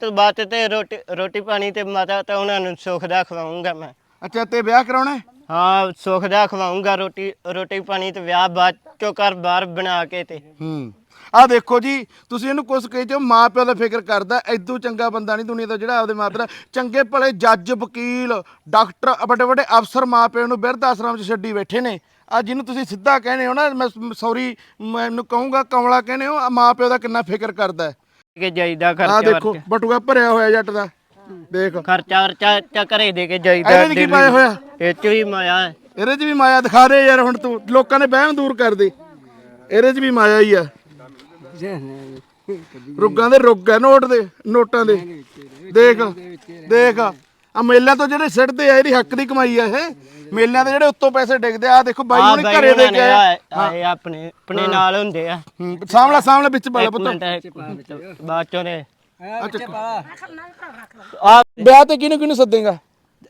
ਤੋਂ ਬਾਅਦ ਤੇ ਰੋਟੀ ਰੋਟੀ ਪਾਣੀ ਤੇ ਮਾਤਾ ਤਾਂ ਉਹਨਾਂ ਨੂੰ ਸੁੱਖ ਦਾ ਖਵਾਉਂਗਾ ਮੈਂ। ਅੱਛਾ ਤੇ ਵਿਆਹ ਕਰਾਉਣਾ ਹੈ? ਹਾਂ ਸੁੱਖ ਦਾ ਖਵਾਉਂਗਾ ਰੋਟੀ ਰੋਟੀ ਪਾਣੀ ਤੇ ਵਿਆਹ ਬਾਅਦ ਚੋਂ ਘਰ ਬਾਹਰ ਬਣਾ ਕੇ ਤੇ। ਹੂੰ। ਆ ਦੇਖੋ ਜੀ ਤੁਸੀਂ ਇਹਨੂੰ ਕੁਛ ਕਹੀ ਜੋ ਮਾਂ ਪਿਓ ਦਾ ਫਿਕਰ ਕਰਦਾ ਐਦੂ ਚੰਗਾ ਬੰਦਾ ਨਹੀਂ ਦੁਨੀਆ ਦਾ ਜਿਹੜਾ ਆਪਦੇ ਮਾਂ ਪਿਓ ਦਾ। ਚੰਗੇ ਭਲੇ ਜੱਜ ਵਕੀਲ ਡਾਕਟਰ ਵੱਡੇ ਵੱਡੇ ਅਫਸਰ ਮਾਂ ਪਿਓ ਨੂੰ ਬਿਰਧ ਆਸ਼ਰਮ 'ਚ ਛੱਡੀ ਬੈਠੇ ਨੇ। ਆ ਜਿਹਨੂੰ ਤੁਸੀਂ ਸਿੱਧਾ ਕਹਿੰਦੇ ਹੋ ਨਾ ਮੈਂ ਸੌਰੀ ਮੈਨੂੰ ਕਹੂੰਗਾ ਕਮਲਾ ਕਹਿੰਦੇ ਹੋ ਆਹ ਮਾਂ ਪਿਓ ਦਾ ਕਿੰਨਾ ਫਿਕਰ ਕਰਦਾ ਹੈ। ਕੇ ਜਾਈਦਾ ਆ ਖਰਚਾ ਦੇਖੋ ਵਰਚਾ। ਬਟੂਆ ਭਰਿਆ ਹੋਇਆ ਜੱਟ ਦਾ। ਦੇਖ। ਖਰਚਾ ਵਰਚਾ ਚਾ ਘਰੇ ਦੇ ਕੇ ਜਾਈਦਾ ਇਹਦੇ 'ਚ ਕੀ ਪਾਇਆ ਹੋਇਆ? ਇਹ ਚ ਵੀ ਮਾਇਆ ਹੈ। ਇਹਦੇ 'ਚ ਵੀ ਮਾਇਆ ਦਿਖਾ ਦੇ ਯਾਰ ਹੁਣ ਤੂੰ। ਲੋਕਾਂ ਦੇ ਵਹਿਮ ਦੂਰ ਕਰ ਦੇ। ਇਹਦੇ 'ਚ ਵੀ ਮਾਇਆ ਹੀ ਆ। ਰੁੱਗਾਂ ਦੇ ਰੁੱਗ ਆ ਨੋਟ ਦੇ ਨੋਟਾਂ ਦੇ। ਦੇਖ ਦੇਖ। ਆ ਮੇਲਿਆਂ ਤੋਂ ਜਿਹੜੇ ਸਿੱਟਦੇ ਆ ਇਹਦੀ ਹੱਕ ਦੀ ਕਮਾਈ ਆ ਇਹ। ਮੇਲਿਆਂ ਦੇ ਜਿਹੜੇ ਉੱਤੋਂ ਪੈਸੇ ਡਿੱਗਦੇ ਆ ਦੇਖੋ ਬਾਈ ਆ ਹੁਣੀ ਬਾਈ ਘਰੇ ਦੇ ਉਹਨਾਂ ਕੇ ਆਏ ਆਏ ਆਏ ਆਪਣੇ ਆਪਣੇ ਨਾਲ ਹੁੰਦੇ ਆ। ਹੂੰ, ਸਾਹਮਣੇ ਸਾਹਮਣੇ ਵਿੱਚ ਪਾ ਲੈ ਇੱਕ ਪੁੱਤ। ਮਿੰਟ ਇੱਕ- ਬਾਅਦ ਚੋਂ ਨੇ ਆ ਵਿਆਹ ਤੇ ਕਿਹਨੂੰ ਕਿਹਨੂੰ ਸੱਦੇਗਾ?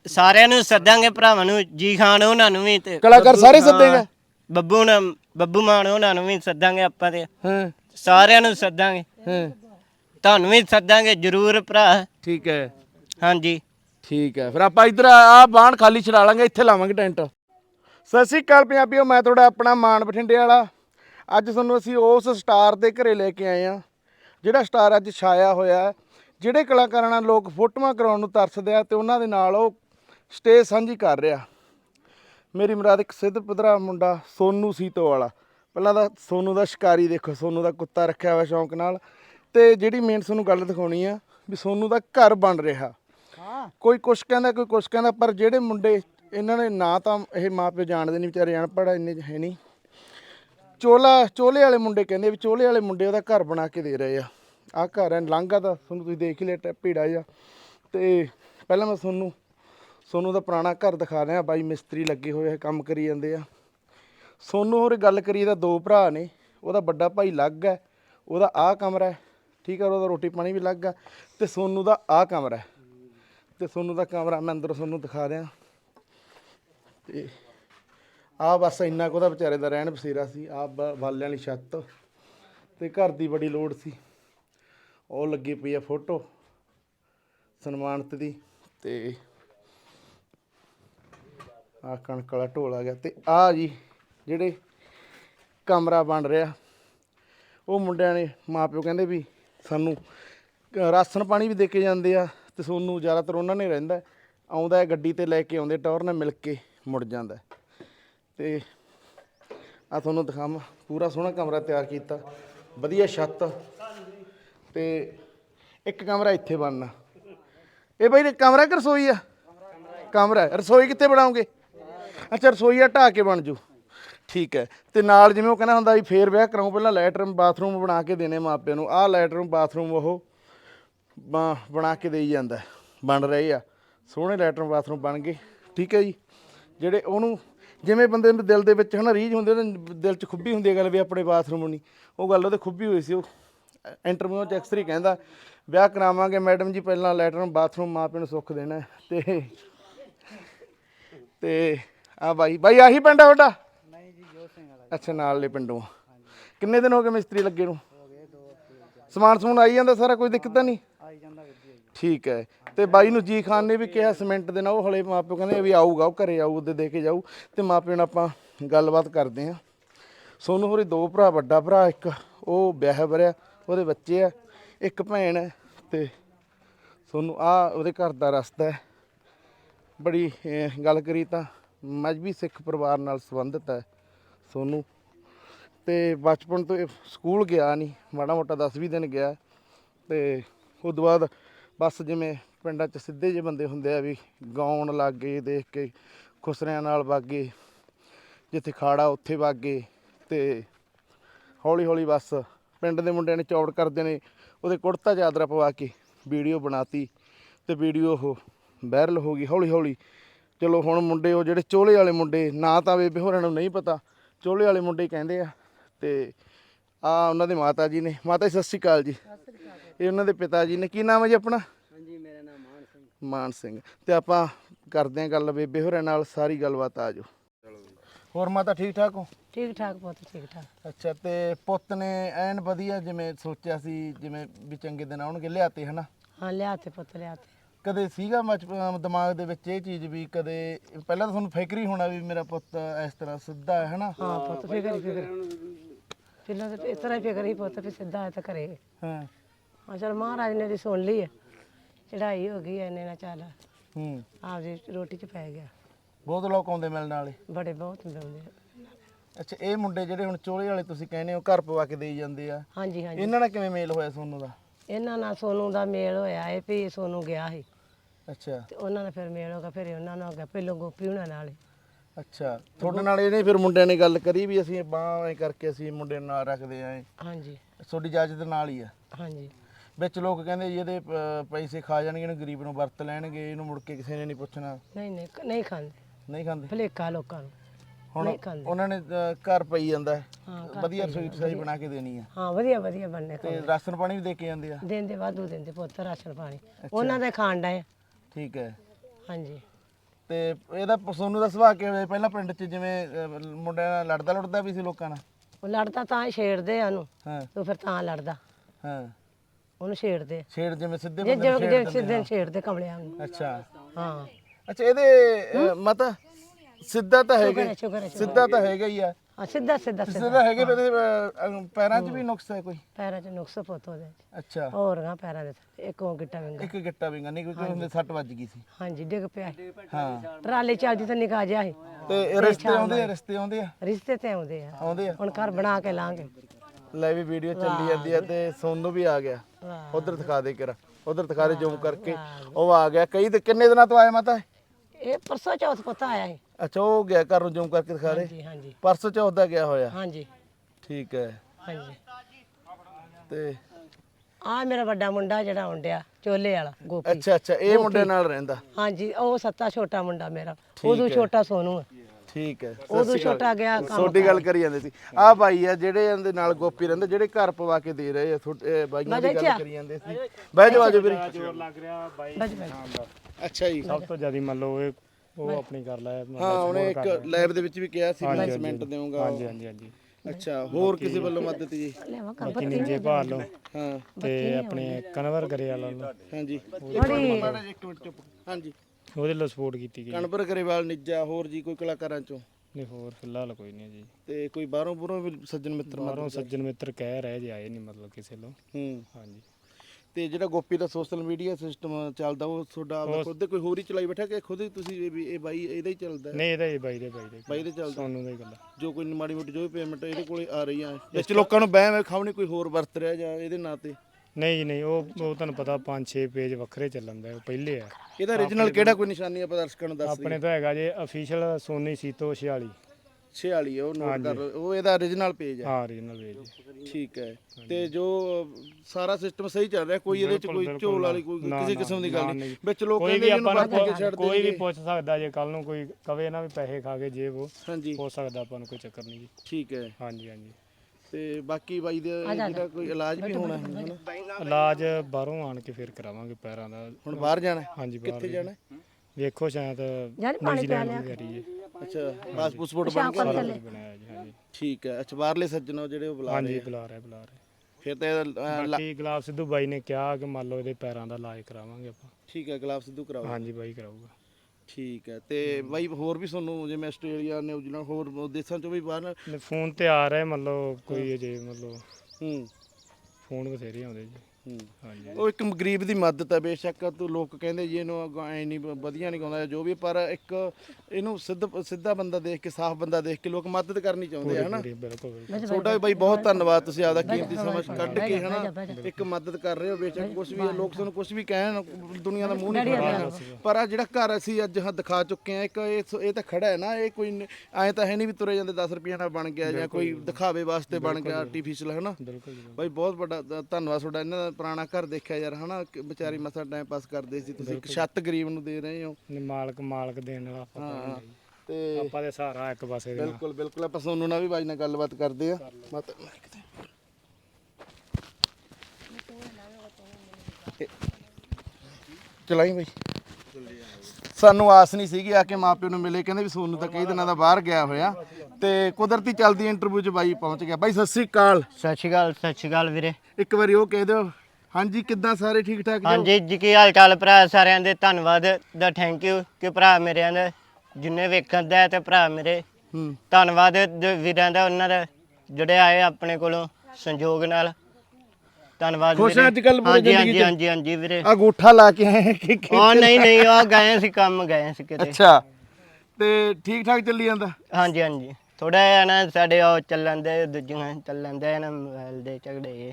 ਸਾਰਿਆਂ ਨੂੰ ਸੱਦਾਂਗੇ ਭਰਾਵਾਂ ਨੂੰ ਜੀ ਖਾਨ ਉਹਨਾਂ ਨੂੰ ਵੀ ਤੇ ਕਲਾਕਾਰ ਬੱਬੂ- ਸਾਰੇ ਸੱਦੇਗਾ? ਹਾਂ, ਬੱਬੂ ਨੂੰ ਬੱਬੂ ਮਾਨ ਉਹਨਾਂ ਨੂੰ ਵੀ ਸੱਦਾਂਗੇ ਆਪਾਂ ਤੇ। ਹਾਂ। ਸਾਰਿਆਂ ਨੂੰ ਸੱਦਾਂਗੇ। ਹਾਂ। ਤੁਹਾਨੂੰ ਵੀ ਸੱਦਾਂਗੇ ਜਰੂਰ ਭਰਾ। ਠੀਕ ਹੈ। ਹਾਂਜੀ। ਠੀਕ ਹੈ, ਫਿਰ ਆਪਾਂ ਇਧਰ ਆ ਬਾਣ ਖਾਲੀ ਛਡਾ ਲਾਂਗੇ, ਇੱਥੇ ਲਾਵਾਂਗੇ ਟੈਂਟ। ਸਤਿ ਸ਼੍ਰੀ ਅਕਾਲ ਪੰਜਾਬੀਓ, ਮੈਂ ਤੁਹਾਡਾ ਆਪਣਾ ਮਾਨ ਬਠਿੰਡੇ ਵਾਲਾ। ਅੱਜ ਤੁਹਾਨੂੰ ਅਸੀਂ ਉਸ ਸਟਾਰ ਦੇ ਘਰੇ ਲੈ ਕੇ ਆਏ ਆ ਜਿਹੜਾ ਸਟਾਰ ਅੱਜ ਛਾਇਆ ਹੋਇਆ ਜਿਹੜੇ ਕਲਾਕਾਰਾਂ ਨਾਲ ਲੋਕ ਫੋਟੋਆਂ ਕਰਾਉਣ ਨੂੰ ਤਰਸਦੇ ਆ ਤੇ ਉਹਨਾਂ ਦੇ ਨਾਲ ਉਹ ਸਟੇਜ ਸਾਂਝੀ ਕਰ ਰਿਹਾ। ਮੇਰੀ ਮੁਰਾਦ ਇੱਕ ਸਿੱਧ ਪਧਰਾ ਮੁੰਡਾ ਸੋਨੂ ਸੀਤੋ ਵਾਲਾ। ਪਹਿਲਾਂ ਤਾਂ ਸੋਨੂ ਦਾ ਸ਼ਿਕਾਰੀ ਦੇਖੋ, ਸੋਨੂ ਦਾ ਕੁੱਤਾ ਰੱਖਿਆ ਹੋਇਆ ਸ਼ੌਂਕ ਨਾਲ। ਤੇ ਜਿਹੜੀ ਮੇਨ ਤੁਹਾਨੂੰ ਗੱਲ ਦਿਖਾਉਣੀ ਆ, ਵੀ ਸੋਨੂ ਦਾ ਘਰ ਬਣ ਰਿਹਾ। ਕੋਈ ਕੁਛ ਕਹਿੰਦਾ, ਕੋਈ ਕੁਛ ਕਹਿੰਦਾ, ਪਰ ਜਿਹੜੇ ਮੁੰਡੇ ਇਹਨਾਂ ਨੇ ਨਾ ਤਾਂ ਇਹ ਮਾਪੇ ਜਾਣਦੇ ਨਹੀਂ, ਵਿਚਾਰੇ ਅਨਪੜ੍ਹ ਇੰਨੇ ਹੈ ਨਹੀਂ। ਚੋਲਾ, ਚੋਲੇ ਵਾਲੇ ਮੁੰਡੇ ਕਹਿੰਦੇ ਵੀ ਚੋਲੇ ਵਾਲੇ ਮੁੰਡੇ ਉਹਦਾ ਘਰ ਬਣਾ ਕੇ ਦੇ ਰਹੇ ਆ। ਆਹ ਘਰ ਹੈ ਲਾਂਘਾ ਤਾਂ ਤੁਹਾਨੂੰ ਤੁਸੀਂ ਦੇਖ ਹੀ ਲਿਆ, ਟੈ- ਭੀੜਾ ਜਿਹਾ। ਤੇ ਪਹਿਲਾਂ ਮੈਂ ਤੁਹਾਨੂੰ ਸੋਨੂੰ ਦਾ ਪੁਰਾਣਾ ਘਰ ਦਿਖਾ ਰਿਹਾ ਬਾਈ ਮਿਸਤਰੀ ਲੱਗੇ ਹੋਏ ਆ ਕੰਮ ਕਰੀ ਜਾਂਦੇ ਆ। ਸੋਨੂੰ ਹੋਰ ਗੱਲ ਕਰੀਏ ਤਾਂ ਦੋ ਭਰਾ ਨੇ, ਉਹਦਾ ਵੱਡਾ ਭਾਈ ਲੱਗ ਹੈ, ਉਹਦਾ ਆਹ ਕਮਰਾ ਹੈ, ਠੀਕ ਹੈ, ਉਹਦਾ ਰੋਟੀ ਪਾਣੀ ਵੀ ਲੱਗ ਆ ਤੇ ਸੋਨੂੰ ਦਾ ਆਹ ਕਮਰਾ ਹੈ। ਤੇ ਤੁਹਾਨੂੰ ਦਾ ਕਮਰਾ ਮੈਂ ਅੰਦਰ ਤੁਹਾਨੂੰ ਦਿਖਾ ਦਿਆਂ ਤੇ ਆਹ ਬਸ ਇੰਨਾ ਕੁ ਉਹਦਾ ਵਿਚਾਰੇ ਦਾ ਰਹਿਣ ਬਸੇਰਾ ਸੀ ਆਹ ਬ- ਬਾਲਿਆਂ ਵਾਲੀ ਛੱਤ। ਤੇ ਘਰ ਦੀ ਬੜੀ ਲੋੜ ਸੀ। ਉਹ ਲੱਗੀ ਪਈ ਆ ਫੋਟੋ ਸਨਮਾਨਿਤ ਦੀ ਤੇ ਆਹ ਕਣਕ ਵਾਲਾ ਢੋਲ ਆ ਗਿਆ ਤੇ ਆਹ ਜੀ ਜਿਹੜੇ ਕਮਰਾ ਬਣ ਰਿਹਾ, ਉਹ ਮੁੰਡਿਆਂ ਨੇ ਮਾਪਿਓ ਕਹਿੰਦੇ ਵੀ ਸਾਨੂੰ ਰਾਸ਼ਨ ਪਾਣੀ ਵੀ ਦੇ ਕੇ ਜਾਂਦੇ ਆ। ਤੇ ਸੋਨੂੰ ਜ਼ਿਆਦਾਤਰ ਉਹਨਾਂ ਨੇ ਰਹਿੰਦਾ ਆਉਂਦਾ ਹੈ ਗੱਡੀ ਤੇ ਲੈ ਕੇ, ਆਉਂਦੇ ਟੌਰ ਨਾਲ ਮਿਲ ਕੇ ਮੁੜ ਜਾਂਦਾ ਹੈ। ਤੇ ਆ ਤੁਹਾਨੂੰ ਦਿਖਾਵਾਂ, ਪੂਰਾ ਸੋਹਣਾ ਕਮਰਾ ਤਿਆਰ ਕੀਤਾ। ਵਧੀਆ ਛੱਤ। ਤੇ ਇੱਕ ਕਮਰਾ ਇੱਥੇ ਬਣਨਾ। ਇਹ ਬਾਈ ਕਮਰਾ ਕਿ ਰਸੋਈ ਆ? ਕਮਰਾ ਹੈ। ਰਸੋਈ ਕਿੱਥੇ ਬਣਾਉਂਗੇ ਅੱਛਾ, ਰਸੋਈ ਆ ਢਾ ਕੇ ਬਣ ਜੂ। ਠੀਕ ਹੈ। ਤੇ ਨਾਲ ਜਿਵੇਂ ਉਹ ਕਹਿੰਦਾ ਹੁੰਦਾ ਵੀ ਫੇਰ ਵਿਆਹ ਕਰਾਉਂ ਪਹਿਲਾਂ ਲੈਟਰਨ ਬਾਥਰੂਮ ਬਣਾ ਕੇ ਦੇਣੇ ਮਾਪਿਆਂ ਨੂੰ। ਆਹ ਲੈਟਰਨ ਬਾਥਰੂਮ ਉਹ ਬ- ਬਣਾ ਕੇ ਦੇਈ ਜਾਂਦਾ ਹੈ। ਬਣ ਰਹੇ ਆ। ਸੋਹਣੇ ਲੈਟਰਨ ਬਾਥਰੂਮ ਬਣ ਗਏ। ਠੀਕ ਹੈ ਜੀ। ਜਿਹੜੇ ਉਹਨੂੰ ਜਿਵੇਂ ਬੰਦੇ ਦੇ ਦਿਲ ਦੇ ਵਿੱਚ ਹਨਾ ਰੀਝ ਹੁੰਦੀ ਉਹਦੇ ਦਿਲ 'ਚ ਖੁੱਬੀ ਹੁੰਦੀ ਹੈ ਗੱਲ ਵੀ ਆਪਣੇ ਬਾਥਰੂਮ ਨਹੀਂ ਉਹ ਗੱਲ ਉਹਦੇ ਖੁੱਬੀ ਹੋਈ ਸੀ ਉਹ। ਇੰਟਰਵਿਊ 'ਚ ਅਕਸਰ ਹੀ ਕਹਿੰਦਾ ਵਿਆਹ ਕਰਾਵਾਂਗੇ ਮੈਡਮ ਜੀ ਪਹਿਲਾਂ ਲੈਟਰਨ ਬਾਥਰੂਮ ਮਾਪਿਆਂ ਨੂੰ ਸੁੱਖ ਦੇਣਾ ਹੈ। ਤੇ ਤੇ ਆ ਬਾਈ ਬਾਈ ਆਹੀ ਪਿੰਡ ਆ ਤੁਹਾਡਾ? ਨਹੀਂ ਜੀ ਜੋਤ ਸਿੰਘ ਵਾਲਾ ਅੱਛਾ ਨਾਲਲੇ ਪਿੰਡੋਂ ਆ। ਕਿੰਨੇ ਦਿਨ ਹੋ ਗਏ ਮਿਸਤਰੀ ਲੱਗੇ ਨੂੰ? ਸਮਾਨ ਸਮੂਨ ਆਈ ਜਾਂਦਾ ਸਾਰਾ ਕੋਈ ਦਿੱਕਤ ਤਾਂ ਨਹੀਂ? ਠੀਕ ਹੈ। ਤੇ ਬਾਈ ਨੂੰ ਜੀ ਖਾਨ ਨੇ ਵੀ ਕਿਹਾ ਸੀਮੈਂਟ ਦੇ ਨਾਲ ਉਹ ਹਲੇ ਮਾਪਿਓ ਕਹਿੰਦੇ ਵੀ ਆਊਗਾ ਉਹ ਘਰੇ ਆਊ ਉਹਦੇ ਦੇ ਕੇ ਜਾਊ। ਤੇ ਮਾਪਿਓ ਨਾਲ ਆਪਾਂ ਗੱਲਬਾਤ ਕਰਦੇ ਆਂ ਸੋਨੂੰ ਹੋਰੀ ਦੋ ਭਰਾ ਵੱਡਾ ਭਰਾ ਇੱਕ ਉਹ ਵਿਆਹ ਵਰਿਆ ਉਹਦੇ ਬੱਚੇ ਆ ਇੱਕ ਭੈਣ ਹੈ ਤੇ ਸੋਨੂੰ ਆ ਉਹਦੇ ਘਰ ਦਾ ਰਸਤਾ ਹੈ। ਬੜੀ ਅਹ, ਗੱਲ ਕਰੀ ਤਾਂ ਮਜਬੀ ਸਿੱਖ ਪਰਿਵਾਰ ਨਾਲ ਸੰਬੰਧਿਤ ਹੈ ਸੋਨੂੰ। ਤੇ ਬਚਪਨ ਤੋਂ ਇਹ ਸਕੂਲ ਗਿਆ ਨਹੀਂ ਮਾੜਾ ਮੋਟਾ 10 20 ਦਿਨ ਗਿਆ। ਤੇ ਉਸ ਤੋਂ ਬਾਅਦ ਬਸ ਜਿਵੇਂ ਪਿੰਡਾਂ 'ਚ ਸਿੱਧੇ ਜਿਹੇ ਬੰਦੇ ਹੁੰਦੇ ਆ ਵੀ ਗਾਉਣ ਲੱਗ ਗਏ ਦੇਖ ਕੇ ਖੁਸਰਿਆਂ ਨਾਲ ਵਾਗੇ, ਜਿੱਥੇ ਖਾੜਾ ਉੱਥੇ ਵਾਗੇ ਤੇ ਹੌਲੀ ਹੌਲੀ ਬਸ ਪਿੰਡ ਦੇ ਮੁੰਡਿਆਂ ਨੇ ਚੌੜ ਕਰਦੇ ਨੇ, ਉਹਦੇ ਕੁੜਤਾ ਚਾਦਰਾ ਪਵਾ ਕੇ ਵੀਡੀਓ ਬਣਾਤੀ ਤੇ ਵੀਡੀਓ ਉਹ ਵਾਇਰਲ ਹੋ ਗਈ ਹੌਲੀ ਹੌਲੀ। ਚਲੋ ਹੁਣ ਮੁੰਡੇ ਉਹ ਜਿਹੜੇ ਚੋਲੇ ਵਾਲੇ ਮੁੰਡੇ, ਨਾ ਤਾਂ ਬੇਬੇ ਹੋਰਾਂ ਨੂੰ ਨਹੀਂ ਪਤਾ, ਚੋਲੇ ਵਾਲੇ ਮੁੰਡੇ ਕਹਿੰਦੇ ਆ ਤੇ ਆ ਉਹਨਾਂ ਦੇ ਮਾਤਾ ਜੀ ਨੇ। ਮਾਤਾ ਜੀ, ਸਤਿ ਸ਼੍ਰੀ ਅਕਾਲ ਜੀ। ਇਹ ਉਹਨਾਂ ਦੇ ਪਿਤਾ ਜੀ ਨੇ। ਕੀ ਨਾਮ ਹੈ ਜੀ ਆਪਣਾ? ਹਾਂਜੀ ਮੇਰਾ ਨਾਮ ਮਾਨ ਸਿੰਘ। ਮਾਨ ਸਿੰਘ। ਤੇ ਆਪਾਂ ਕਰਦੇ ਆਂ ਗੱਲ ਬੇਬੇ ਹੋਰਾਂ ਨਾਲ ਸਾਰੀ ਗੱਲਬਾਤ ਆ ਜਾਓ। ਹੋਰ ਮਾਤਾ ਠੀਕ ਠਾਕ ਹੋ? ਠੀਕ ਠਾਕ ਪੁੱਤ ਠੀਕ ਠਾਕ। ਅੱਛਾ ਤੇ ਪੁੱਤ ਨੇ ਐਨ ਵਧੀਆ ਜਿਵੇਂ ਸੋਚਿਆ ਸੀ ਜਿਵੇਂ ਵੀ ਚੰਗੇ ਦਿਨ ਆਉਣਗੇ ਲਿਆਤੇ ਹਨਾ? ਹਾਂ ਲਿਆ ਤੇ ਪੁੱਤ ਲਿਆ ਤੇ ਕਦੇ ਸੀਗਾ ਮਚ- ਦਿਮਾਗ ਦੇ ਵਿੱਚ ਇਹ ਚੀਜ਼ ਵੀ ਕਦੇ ਪਹਿਲਾਂ ਤਾਂ ਤੁਹਾਨੂੰ ਫਿਕਰ ਹੀ ਹੋਣਾ ਵੀ ਮੇਰਾ ਪੁੱਤ ਇਸ ਤਰ੍ਹਾਂ ਸਿੱਧਾ ਹੈ ਹਨਾ? ਹਾਂ ਪੁੱਤ ਫਿਕਰ ਹੀ ਫਿਕਰ। ਪਹਿਲਾਂ ਤਾਂ ਇਸ ਤਰ੍ਹਾਂ ਹੀ ਫਿਕਰ ਹੀ ਪੁੱਤ ਵੀ ਸਿੱਧਾ ਹੈ ਤਾਂ ਕਰੇ ਹਾਂ। ਹਾਂ ਚਲ ਮਹਾਰਾਜ ਨੇ ਦੀ ਸੁਣ ਲਈ ਹੈ ਚੜਾਈ ਹੋ ਗਈ ਐ ਇਹਨੇ ਨਾਲ ਚੱਲ ਹੂੰ। ਆਪਦੀ ਰੋਟੀ 'ਚ ਪੈ ਗਿਆ। ਬਹੁਤ ਲੋਕ ਆਉਂਦੇ ਮਿਲਣ ਵਾਲੇ ਬੜੇ ਬਹੁਤ ਮਿਲਦੇ ਆ। ਅੱਛਾ ਇਹ ਮੁੰਡੇ ਜਿਹੜੇ ਹੁਣ ਚੋਲੇ ਵਾਲੇ ਤੁਸੀਂ ਕਹਿੰਦੇ ਹੋ ਘਰ ਪਵਾ ਕੇ ਦੇਈ ਜਾਂਦੇ ਆ। ਹਾਂਜੀ ਹਾਂਜੀ। ਇਹਨਾਂ ਨਾਲ ਕਿਵੇਂ ਮੇਲ ਹੋਇਆ ਸੋਨੂੰ ਦਾ? ਇਹਨਾਂ ਨਾਲ ਸੋਨੂੰ ਦਾ ਮੇਲ ਹੋਇਆ ਇਹ ਵੀ ਸੋਨੂੰ ਗਿਆ ਸੀ। ਅੱਛਾ। ਤੇ ਉਹਨਾਂ ਨਾਲ ਫਿਰ ਮੇਲ ਹੋ ਗਿਆ ਫਿਰ ਉਹਨਾਂ ਨਾਲ ਹੋ ਗਿਆ ਪਹਿਲੋਂ ਗੋਪੀ ਹੁਣਾਂ ਨਾਲ ਹੀ। ਅੱਛਾ ਤੁਹਾਡੇ ਨਾਲ ਇਹਨੇ ਫਿਰ ਮੁੰਡਿਆਂ ਨੇ ਗੱਲ ਕਰੀ ਵੀ ਅਸੀਂ ਬਾਹ ਐ ਕਰਕੇ ਅਸੀਂ ਮੁੰਡੇ ਨੂੰ ਨਾਲ ਰੱਖਦੇ ਆਂ ਹਾਂਜੀ। ਤੁਹਾਡੀ ਇਜਾਜ਼ਤ ਨਾਲ ਹੀ ਆ। ਹਾਂਜੀ। ਵਿੱਚ ਲੋਕ ਕਹਿੰਦੇ ਜੀ ਇਹਦੇ ਪੈਸੇ ਖਾ ਜਾਣਗੇ ਇਹਨੂੰ ਗਰੀਬ ਨੂੰ ਵਰਤ ਲੈਣਗੇ ਇਹਨੂੰ ਮੁੜ ਕੇ ਕਿਸੇ ਨੇ ਨਹੀਂ ਪੁੱਛਣਾ। ਨਹੀਂ ਨਹੀਂ ਨਹੀਂ ਖਾਂਦੇ। ਨਹੀਂ ਖਾਂਦੇ? ਭਲੇਖਾ ਲੋਕਾਂ ਨੂੰ। ਹੁਣ ਨਹੀਂ ਖਾਂਦੇ। ਉਹਨਾਂ ਨੇ ਘਰ ਪਈ ਜਾਂਦਾ ਹੈ। ਹਾਂ ਵਧੀਆ ਰਸੋਈ ਰਸਾਈ ਬਣਾ ਕੇ ਦੇਣੀ ਆ। ਹਾਂ ਵਧੀਆ ਵਧੀਆ ਬਣਨੇ ਤੇ ਰਾਸ਼ਨ ਪਾਣੀ ਵੀ ਦੇ ਕੇ ਜਾਂਦੇ ਆ? ਦਿੰਦੇ ਵਾਧੂ ਦਿੰਦੇ ਪੁੱਤ ਰਾਸ਼ਨ ਪਾਣੀ। ਉਹਨਾਂ ਦੇ ਖਾਣ ਦਾ ਠੀਕ ਹੈ। ਹਾਂਜੀ। ਤੇ ਇਹਦਾ ਸੋਨੂੰ ਦਾ ਸੁਭਾਅ ਕਿਵੇਂ ਹੋਇਆ? ਪਹਿਲਾਂ ਪਿੰਡ 'ਚ ਜਿਵੇਂ ਮੁੰਡਿਆਂ ਨਾਲ ਲੜਦਾ ਲੜਦਾ ਵੀ ਸੀ ਲੋਕਾਂ ਨਾਲ? ਉਹ ਲੜਦਾ ਤਾਂ ਹੀ ਛੇੜਦੇ ਆ ਉਹਨੂੰ। ਹਾਂ। ਉਹ ਫਿਰ ਤਾਂ ਲੜਦਾ। ਹਾਂ। ਉਹਨੂੰ ਛੇੜਦੇ। ਛੇੜ ਜਿਵੇਂ ਸਿੱਧੇ ਜੇ ਬੰਦੇ ਨੂੰ ਛੇੜ ਜੇ ਦਿੰਦੇ ਸਿੱਧੇ ਨੂੰ ਛੇੜਦੇ ਕਮਲਿਆਂ ਨੂੰ। ਅੱਛਾ। ਹਾਂ। ਅੱਛਾ ਇਹਦੇ ਮਤਾ ਸਿੱਧਾ ਤਾਂ ਹੈਗਾ ਸ਼ੁਕਰ ਹੈ ਹੀ। ਸ਼ੁਕਰ ਹੈ ਸਿੱਧਾ ਤਾਂ ਹੈਗਾ ਹੀ ਆ। ਹਾਂ ਸਿੱਧਾ ਸਿੱਧਾ ਸਿੱਧਾ। ਸਿੱਧਾ ਹੈਗੇ ਪਰ ਇਹਦੇ ਪੈਰਾਂ 'ਚ ਵੀ ਨੁਕਸ ਹੈ ਕੋਈ? ਪੈਰਾਂ 'ਚ ਨੁਕਸ ਪੁੱਤ ਉਹਦੇ। ਅੱਛਾ। ਹੋਰ ਗਾ ਪੈਰਾਂ ਦੇ ਥੱਲੇ, ਇੱਕ ਉਹ ਗਿੱਟਾ ਵਿੰਗਾ। ਇੱਕ ਗਿੱਟਾ ਵਿੰਗਾ ਨਹੀਂ ਕਿਉਂਕਿ ਉਹਦੇ ਸੱਟ ਵੱਜ ਗਈ ਸੀ। ਹਾਂਜੀ ਡਿੱਗ ਪਿਆ ਸੀ। ਹਾਂ। ਟਰਾਲੀ ਚੱਲਦੀ ਤਾਂ ਨਿਕਾ ਜਿਹਾ ਸੀ। ਤੇ ਇਹ ਰਿਸ਼ਤੇ ਆਉਂਦੇ ਆ ਰਿਸ਼ਤੇ ਆਉਂਦੇ ਆ? ਰਿਸ਼ਤੇ ਤੇ ਆਉਂਦੇ ਆ। ਆਉਂਦੇ ਆ? ਹੁਣ ਘਰ ਬਣਾ ਕੇ ਲਾਂਗੇ। ਲੈ ਵੀ ਵੀਡੀਓ ਚੱਲੀ ਜਾਂਦੀ ਆ ਤੇ ਸੋਨੂੰ ਵੀ ਆ ਗਿਆ। ਉਧਰ ਦਿਖਾ ਦੇ ਕਿਰਾ ਉਧਰ ਦਿਖਾ ਦੇ ਜ਼ੂਮ ਕਰਕੇ। ਉਹ ਆ ਗਿਆ। ਕਈ ਤੇ ਕਿੰਨੇ ਦਿਨਾਂ ਤੋਂ ਆਇਆ ਮਾਤਾ ਇਹ? ਪਰਸੋਂ ਚੌਥ ਪੁੱਤ ਆਇਆ ਸੀ ਅੱਛਾ ਉਹ ਗਿਆ ਘਰ ਨੂੰ ਜ਼ੂਮ ਕਰਕੇ ਦਿਖਾ ਦੇ। ਹਾਂਜੀ ਹਾਂਜੀ। ਪਰਸੋਂ ਚੌਥ ਦਾ ਗਿਆ ਹੋਇਆ। ਹਾਂਜੀ। ਠੀਕ ਹੈ। ਹਾਂਜੀ। ਤੇ ਆ ਮੇਰਾ ਵੱਡਾ ਮੁੰਡਾ ਜਿਹੜਾ ਹੁੰਦਿਆ ਚੋਲੇ ਵਾਲਾ ਗੋਪੀ। ਅੱਛਾ ਅੱਛਾ ਇਹ ਮੁੰਡੇ ਨਾਲ ਰਹਿੰਦਾ। ਹਾਂਜੀ ਉਹ ਸੱਤਾ ਛੋਟਾ ਮੁੰਡਾ ਮੇਰਾ। ਉਦੋਂ ਛੋਟਾ ਸੋਨੂ ਹੈ ਠੀਕ ਹੈ। ਉਦੋਂ ਛੋਟਾ ਗਿਆ ਕੰਮ ਛੋਟੀ ਗੱਲ ਕਰੀ। ਜਾਂਦੇ ਸੀ। ਆਹ ਭਾਈ ਆ ਜਿਹੜੇ ਇਹਦੇ ਨਾਲ ਗੋਪੀ ਰਹਿੰਦੇ ਜਿਹੜੇ ਘਰ ਪਵਾ ਕੇ ਦੇ ਰਹੇ ਆ ਛੋਟੇ ਬਾਈਆਂ ਦੀ ਗੱਲ ਕਰੀ ਜਾਂਦੇ ਸੀ। ਬਹਿ ਜਾਓ ਆਜੋ ਵੀਰੇ। ਲੱਗ ਰਿਹਾ ਬਾਈ। ਅੱਛਾ ਜੀ। ਸਭ ਤੋਂ ਜ਼ਿਆਦਾ ਮੰਨ ਲਓ ਇਹ ਉਹ ਆਪਣੀ ਕਰ ਲਾਇਆ ਹਾਂ ਉਹਨੇ ਇੱਕ ਲੈਬ ਦੇ ਵਿੱਚ ਵੀ ਕਿਹਾ ਸੀ ਮੈਂ ਸੀਮੈਂਟ ਦੇਵਾਂਗਾ ਹਾਂਜੀ। ਹਾਂਜੀ ਹਾਂਜੀ ਅੱਛਾ ਹੋਰ ਕਿਸੇ ਵੱਲੋਂ ਮਦਦ ਜੀ? ਬਾਕੀ ਨੀਂਜੇ ਭਾਲ ਲਓ। ਹਾਂ। ਤੇ ਆਪਣੇ ਕਨਵਰ ਕਰੇ ਵਾਲਾ ਹਾਂਜੀ। ਬੜੀ ਇੱਕ ਮਿੰਟ ਚੁੱਪ। ਹਾਂਜੀ। ਉਹਦੇ ਲਈ ਸਪੋਰਟ ਕੀਤੀ ਗਈ ਕਣਪਰ ਗਰੇਵਾਲ ਨਿੱਜਾ ਹੋਰ ਜੀ ਕੋਈ ਕਲਾਕਾਰਾਂ ਚੋਂ? ਨਹੀਂ ਹੋਰ ਫਿਲਹਾਲ ਕੋਈ ਨਹੀਂ ਜੀ। ਤੇ ਕੋਈ ਬਾਹਰੋਂ ਬੁਰੋਂ ਵੀ ਸੱਜਣ ਮਿੱਤਰ ਬਾਹਰੋਂ ਸੱਜਣ ਮਿੱਤਰ ਕਹਿ ਰਹੇ ਜੇ ਆਏ ਨਹੀਂ ਮਤਲਬ ਕਿਸੇ ਲੋ ਹੂੰ। ਹਾਂਜੀ। ਤੇ ਜਿਹੜਾ ਗੋਪੀ ਦਾ ਸੋਸ਼ਲ ਮੀਡੀਆ ਸਿਸਟਮ ਚੱਲਦਾ ਉਹ ਤੁਹਾਡਾ ਆਪਦਾ ਖੁਦ ਦੇ ਕੋਈ ਹੋਰ ਹੀ ਚਲਾਈ ਬੈਠਾ ਕਿ ਖੁਦ ਹੀ ਤੁਸੀਂ ਇਹ ਵੀ ਇਹ ਬਾਈ ਇਹਦਾ ਹੀ ਚੱਲਦਾ? ਨਹੀਂ ਇਹਦਾ ਹੀ ਬਾਈ ਦੇ ਬਾਈ ਦੇ। ਬਾਈ ਦੇ ਚੱਲਦਾ? ਸੋਨੂੰ ਦਾ ਹੀ ਗੱਲ। ਆ। ਜੋ ਕੋਈ ਮਾੜੀ ਮੋਟੀ ਜੋ ਵੀ ਪੇਮੈਂਟ ਇਹਦੇ ਕੋਲੇ ਆ ਰਹੀ ਆ। ਵਿੱਚ ਲੋਕਾਂ ਨੂੰ ਵਹਿਮ ਹੈ ਖਾਵਣੀ ਕੋਈ ਹੋਰ ਵਰਤ ਰਿਹਾ ਜਾਂ ਇਹਦੇ ਨਾਂ ਤੇ। ਨਹੀਂ ਜੀ ਨਹੀਂ ਉਹ ਉਹ ਤੁਹਾਨੂੰ ਪਤਾ 5-6 ਪੇਜ ਵੱਖਰੇ ਚੱਲਣ ਦਾ ਉਹ ਪਹਿਲੇ ਆ। ਇਹਦਾ origignal ਕਿਹੜਾ ਕੋਈ ਨਿਸ਼ਾਨੀ ਆਪਾਂ ਦਰਸ਼ਕਾਂ ਨੂੰ ਦੱਸ ਆਪਣੇ ਤਾਂ ਹੈਗਾ ਜੇ ਅਫੀਸ਼ੀਅਲ ਸੋਨੀ ਸੀਤੋ 46 46 ਉਹ ਨੋਟ ਕਰ ਲਓ। ਉਹ ਇਹਦਾ origignal ਪੇਜ ਹੈ ਹਾਂ ਰੀਜਨਲ ਵੇਜ ਠੀਕ ਹੈ। ਤੇ ਜੋ ਸਾਰਾ ਸਿਸਟਮ ਸਹੀ ਚੱਲ ਰਿਹਾ ਕੋਈ ਇਹਦੇ ਚ ਕੋਈ ਝੋਲ ਵਾਲੀ ਕੋਈ ਕਿਸੇ ਕਿਸਮ ਦੀ ਗੱਲ ਨਹੀਂ। ਵਿੱਚ ਲੋਕ ਕੋਈ ਕਹਿੰਦੇ ਵੀ ਆਪਾਂ ਵਰਤ ਕੇ ਨੂੰ ਛੱਡ ਕੋਈ ਵੀ ਦੇਣਗੇ ਪੁੱਛ ਸਕਦਾ ਜੇ ਕੱਲ ਨੂੰ ਕੋਈ ਕਵੇ ਨਾ ਵੀ ਪੈਸੇ ਖਾ ਕੇ ਜੇ ਉਹ ਹਾਂਜੀ। ਹੋ ਸਕਦਾ ਆਪਾਂ ਨੂੰ ਕੋਈ ਚੱਕਰ ਨਹੀਂ ਜੀ। ਠੀਕ ਹੈ। ਹਾਂਜੀ ਹਾਂਜੀ। ਤੇ ਬਾਕੀ ਬਾਈ ਦਾ ਜਿਹੜਾ ਕੋਈ ਇਲਾਜ ਵੀ ਹੋਣਾ ਹੈ ਹਨਾ? ਇਲਾਜ ਬਾਹਰੋਂ ਆਣ ਕੇ ਫਿਰ ਕਰਾਵਾਂਗੇ ਪੈਰਾਂ ਦਾ। ਹੁਣ ਬਾਹਰ ਜਾਣਾ ਹੈ? ਹਾਂਜੀ ਬਾਹਰ ਕਿੱਥੇ ਜਾਣਾ ਹੈ? ਵੇਖੋ ਸ਼ਾਇਦ ਨਿਊਜ਼ੀਲੈਂਡ ਦੀ ਕਰੀਏ ਅੱਛਾ ਪਾਸਪੋਰਟ ਬਣ ਗਿਆ? ਸਾਰਾ ਕੁਝ ਬਣਾਇਆ ਜੀ ਹਾਂਜੀ। ਠੀਕ ਹੈ ਅੱਛਾ ਬਾਹਰਲੇ ਸੱਜਣ ਜਿਹੜੇ ਉਹ ਬੁਲਾ ਹਾਂਜੀ ਰਹੇ ਆ। ਬੁਲਾ ਰਿਹਾ ਬੁਲਾ ਰਿਹਾ। ਫਿਰ ਤਾਂ ਇਹਦਾ, ਅਹ, ਲਾ- ਬਾਕੀ ਗੁਲਾਬ ਸਿੱਧੂ ਬਾਈ ਨੇ ਕਿਹਾ ਕਿ ਮੰਨ ਲਓ ਇਹਦੇ ਪੈਰਾਂ ਦਾ ਇਲਾਜ ਕਰਾਵਾਂਗੇ ਆਪਾਂ। ਠੀਕ ਹੈ ਗਲਾਬ ਸਿੱਧੂ ਕਰਾਓ। ਹਾਂਜੀ ਬਾਈ ਕਰਾਊਗਾ। ਠੀਕ ਹੈ ਤੇ ਬਾਈ ਹੋਰ ਵੀ ਤੁਹਾਨੂੰ ਜਿਵੇਂ ਆਸਟ੍ਰੇਲੀਆ ਨਿਊਜ਼ੀਲੈਂਡ ਹੋਰ ਦੇਸ਼ਾਂ ਚੋਂ ਵੀ ਬਾਹਰ ਫੋਨ ਤੇ ਆ ਰਿਹਾ ਮੰਨ ਲਓ ਕੋਈ ਅਜੇ ਮੰਨ ਲਓ ਹੂੰ। ਫੋਨ ਬਥੇਰੇ ਆਉਂਦੇ ਜੀ। ਉਹ ਇੱਕ ਗਰੀਬ ਦੀ ਮਦਦ ਹੈ ਬੇਸ਼ੱਕ ਤੂੰ ਲੋਕ ਕਹਿੰਦੇ ਜੀ ਇਹਨੂੰ ਐ ਨਹੀਂ ਵਧੀਆ ਨਹੀਂ ਗਾਉਂਦਾ ਜੋ ਵੀ ਪਰ ਇੱਕ ਇਹਨੂੰ ਸਿੱਧ ਸਿੱਧਾ ਬੰਦਾ ਦੇਖ ਕੇ ਸਾਫ਼ ਬੰਦਾ ਦੇਖ ਕੇ ਲੋਕ ਮਦਦ ਕਰਨੀ ਚਾਹੁੰਦੇ ਆ ਹਨਾ? ਪੂਰੀ ਬਿਲਕੁਲ ਬਿਲਕੁਲ। ਤੁਹਾਡਾ ਵੀ ਬਾਈ ਬਹੁਤ ਧੰਨਵਾਦ ਤੁਸੀਂ ਆਪਦਾ ਕੀਮਤੀ ਸਮਾਂ ਕੱਢ ਕੇ ਹਨਾ? ਇੱਕ ਮਦਦ ਕਰ ਰਹੇ ਹੋ ਬੇਸ਼ੱਕ ਕੁਝ ਵੀ ਲੋਕ ਤੁਹਾਨੂੰ ਕੁਝ ਵੀ ਕਹਿਣ ਦੁਨੀਆ ਦਾ ਮੂੰਹ ਨਹੀਂ ਫੜਾਉਣਾ ਪਰ ਆ ਜਿਹੜਾ ਘਰ ਅਸੀਂ ਅੱਜ ਹਾਂ ਦਿਖਾ ਚੁੱਕੇ ਆ ਇੱਕ ਇਹ ਤਾਂ ਖੜਾ ਹੈ ਨਾ ਇਹ ਕੋਈ ਐ ਤਾਂ ਹੈ ਨਹੀਂ ਵੀ ਤੁਰੇ ਜਾਂਦੇ 10 ਰੁਪਏ ਨਾਲ ਬਣ ਗਿਆ ਜਾਂ ਕੋਈ ਦਿਖਾਵੇ ਵਾਸਤੇ ਬਣ ਗਿਆ ਆਰਟੀਫੀਸ਼ੀਅਲ ਹਨਾ? ਬਾਈ ਬਹੁਤ ਵੱਡਾ ਧੰਨਵਾਦ ਤੁਹਾਡਾ ਇਹਨਾਂ ਦਾ ਪੁਰਾਣਾ ਘਰ ਦੇਖਿਆ ਯਾਰ ਹਨਾ? ਕਿ ਵਿਚਾਰੀ ਮਸਾ ਟਾਈਮ ਪਾਸ ਕਰਦੇ ਸੀ ਤੁਸੀਂ ਇੱਕ ਛੱਤ ਗਰੀਬ ਨੂੰ ਦੇ ਰਹੇ ਹੋ। ਨੇ ਮਾਲਕ ਮਾਲਕ ਦੇਣ ਵਾਲਾ ਆਪਾਂ ਕੌਣ ਹੈ ਜੀ? ਤੇ ਆਪਾਂ ਦੇ ਸਹਾਰਾ ਇੱਕ ਪਾਸੇ ਦੇ ਨਾਲ। ਬਿਲਕੁਲ ਬਿਲਕੁਲ। ਆਪਾਂ ਸੋਨੂੰ ਨਾਲ ਵੀ ਬਾਈ ਨਾਲ ਗੱਲਬਾਤ ਕਰਦੇ ਆ। ਮਤ ਚਲਾਈ ਬਾਈ। ਸਾਨੂੰ ਆਸ ਨਹੀਂ ਸੀਗੀ ਆ ਕੇ ਮਾਪਿਓ ਨੂੰ ਮਿਲੇ। ਕਹਿੰਦੇ ਵੀ ਸੋਨੂੰ ਤਾਂ ਕਈ ਦਿਨਾਂ ਦਾ ਬਾਹਰ ਗਿਆ ਹੋਇਆ। ਤੇ ਕੁਦਰਤੀ ਚੱਲਦੀ ਇੰਟਰਵਿਊ 'ਚ ਬਾਈ ਪਹੁੰਚ ਗਿਆ। ਬਾਈ ਸਤਿ ਸ੍ਰੀ ਅਕਾਲ। ਸਤਿ ਸ਼੍ਰੀ ਅਕਾਲ ਸਤਿ ਸ਼੍ਰੀ ਅਕਾਲ ਵੀਰੇ। ਇੱਕ ਵਾਰੀ ਉਹ ਕਹਿ ਦਿਓ। ਹਾਂਜੀ ਕਿੱਦਾਂ ਸਾਰੇ ਠੀਕ ਠਾਕ ਜੀ ਹਾਂਜੀ ਜੀ ਕੀ ਹਾਲ ਚਾਲ ਭਰਾ? ਸਾਰਿਆਂ ਦੇ ਧੰਨਵਾਦ ਦਾ ਥੈਂਕ ਯੂ ਕਿ ਭਰਾ ਮੇਰਿਆਂ ਦੇ ਜਿੰਨੇ ਵੇਖਣ ਦਾ ਤੇ ਭਰਾ ਮੇਰੇ। ਹੂੰ। ਧੰਨਵਾਦ ਦੇ ਵੀਰਾਂ ਦਾ ਉਹਨਾਂ ਦਾ ਜਿਹੜੇ ਆਏ ਆਪਣੇ ਕੋਲੋਂ ਸੰਯੋਗ ਨਾਲ। ਧੰਨਵਾਦ ਖੁਸ਼ ਵੀਰੇ। ਆ ਅੱਜ-ਕੱਲ੍ਹ ਪੂਰੀ ਹਾਂਜੀ ਜ਼ਿੰਦਗੀ ਹਾਂਜੀ ਚ? ਹਾਂਜੀ ਹਾਂਜੀ ਵੀਰੇ। ਅੰਗੂਠਾ ਲਾ ਕੇ ਆਏ ਕਿ ਕਿ- ਉਹ ਨਹੀਂ ਨਹੀਂ ਉਹ ਗਏ ਸੀ ਕੰਮ ਗਏ ਸੀ ਕਿਤੇ। ਅੱਛਾ। ਤੇ ਠੀਕ ਠਾਕ ਚੱਲੀ ਜਾਂਦਾ? ਹਾਂਜੀ ਹਾਂਜੀ। ਥੋੜਾ ਜਿਹਾ ਨਾ ਸਾਡੇ ਉਹ ਚੱਲਣ ਦੇ ਦੂਜੀਆਂ ਚੱਲਣ ਦੇ ਨਾ ਮੋਬਾਈਲ ਦੇ ਝਗੜੇ। ਜਿਹੇ।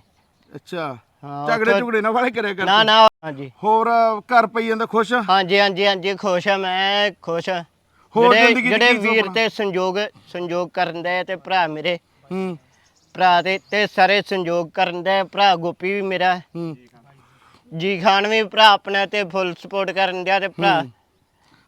ਅੱਛਾ। ਹਾਂ, ਝਗੜੇ ਝੁਗੜੇ ਨਾ ਵਾਲੇ ਕਰਿਆ ਕਰ ਨਾ ਨਾ ਹਾਂਜੀ। ਹੋਰ ਅ, ਘਰ ਪਈ ਜਾਂਦਾ ਖੁਸ਼? ਹਾਂਜੀ ਹਾਂਜੀ ਹਾਂਜੀ ਖੁਸ਼ ਆ ਮੈਂ ਖੁਸ਼ ਆ। ਹੋਰ ਜਿਹੜੇ ਜ਼ਿੰਦਗੀ 'ਚ ਜਿਹੜੇ ਕੀ ਵੀਰ ਸੁਪਨਾ? ਤੇ ਸੰਯੋਗ ਸੰਯੋਗ ਕਰਨ ਦੇ ਤੇ ਭਰਾ ਮੇਰੇ। ਹੂੰ। ਭਰਾ ਦੇ ਤੇ ਸਾਰੇ ਸੰਯੋਗ ਕਰਨ ਦੇ ਭਰਾ ਗੋਪੀ ਵੀ ਮੇਰਾ। ਹੂੰ। ਜੀ ਖਾਨ ਵੀ ਭਰਾ ਆਪਣਾ ਤੇ ਫੁੱਲ ਸਪੋਰਟ ਕਰਨ ਦਿਆ ਤੇ ਭਰਾ। ਹਾਂ।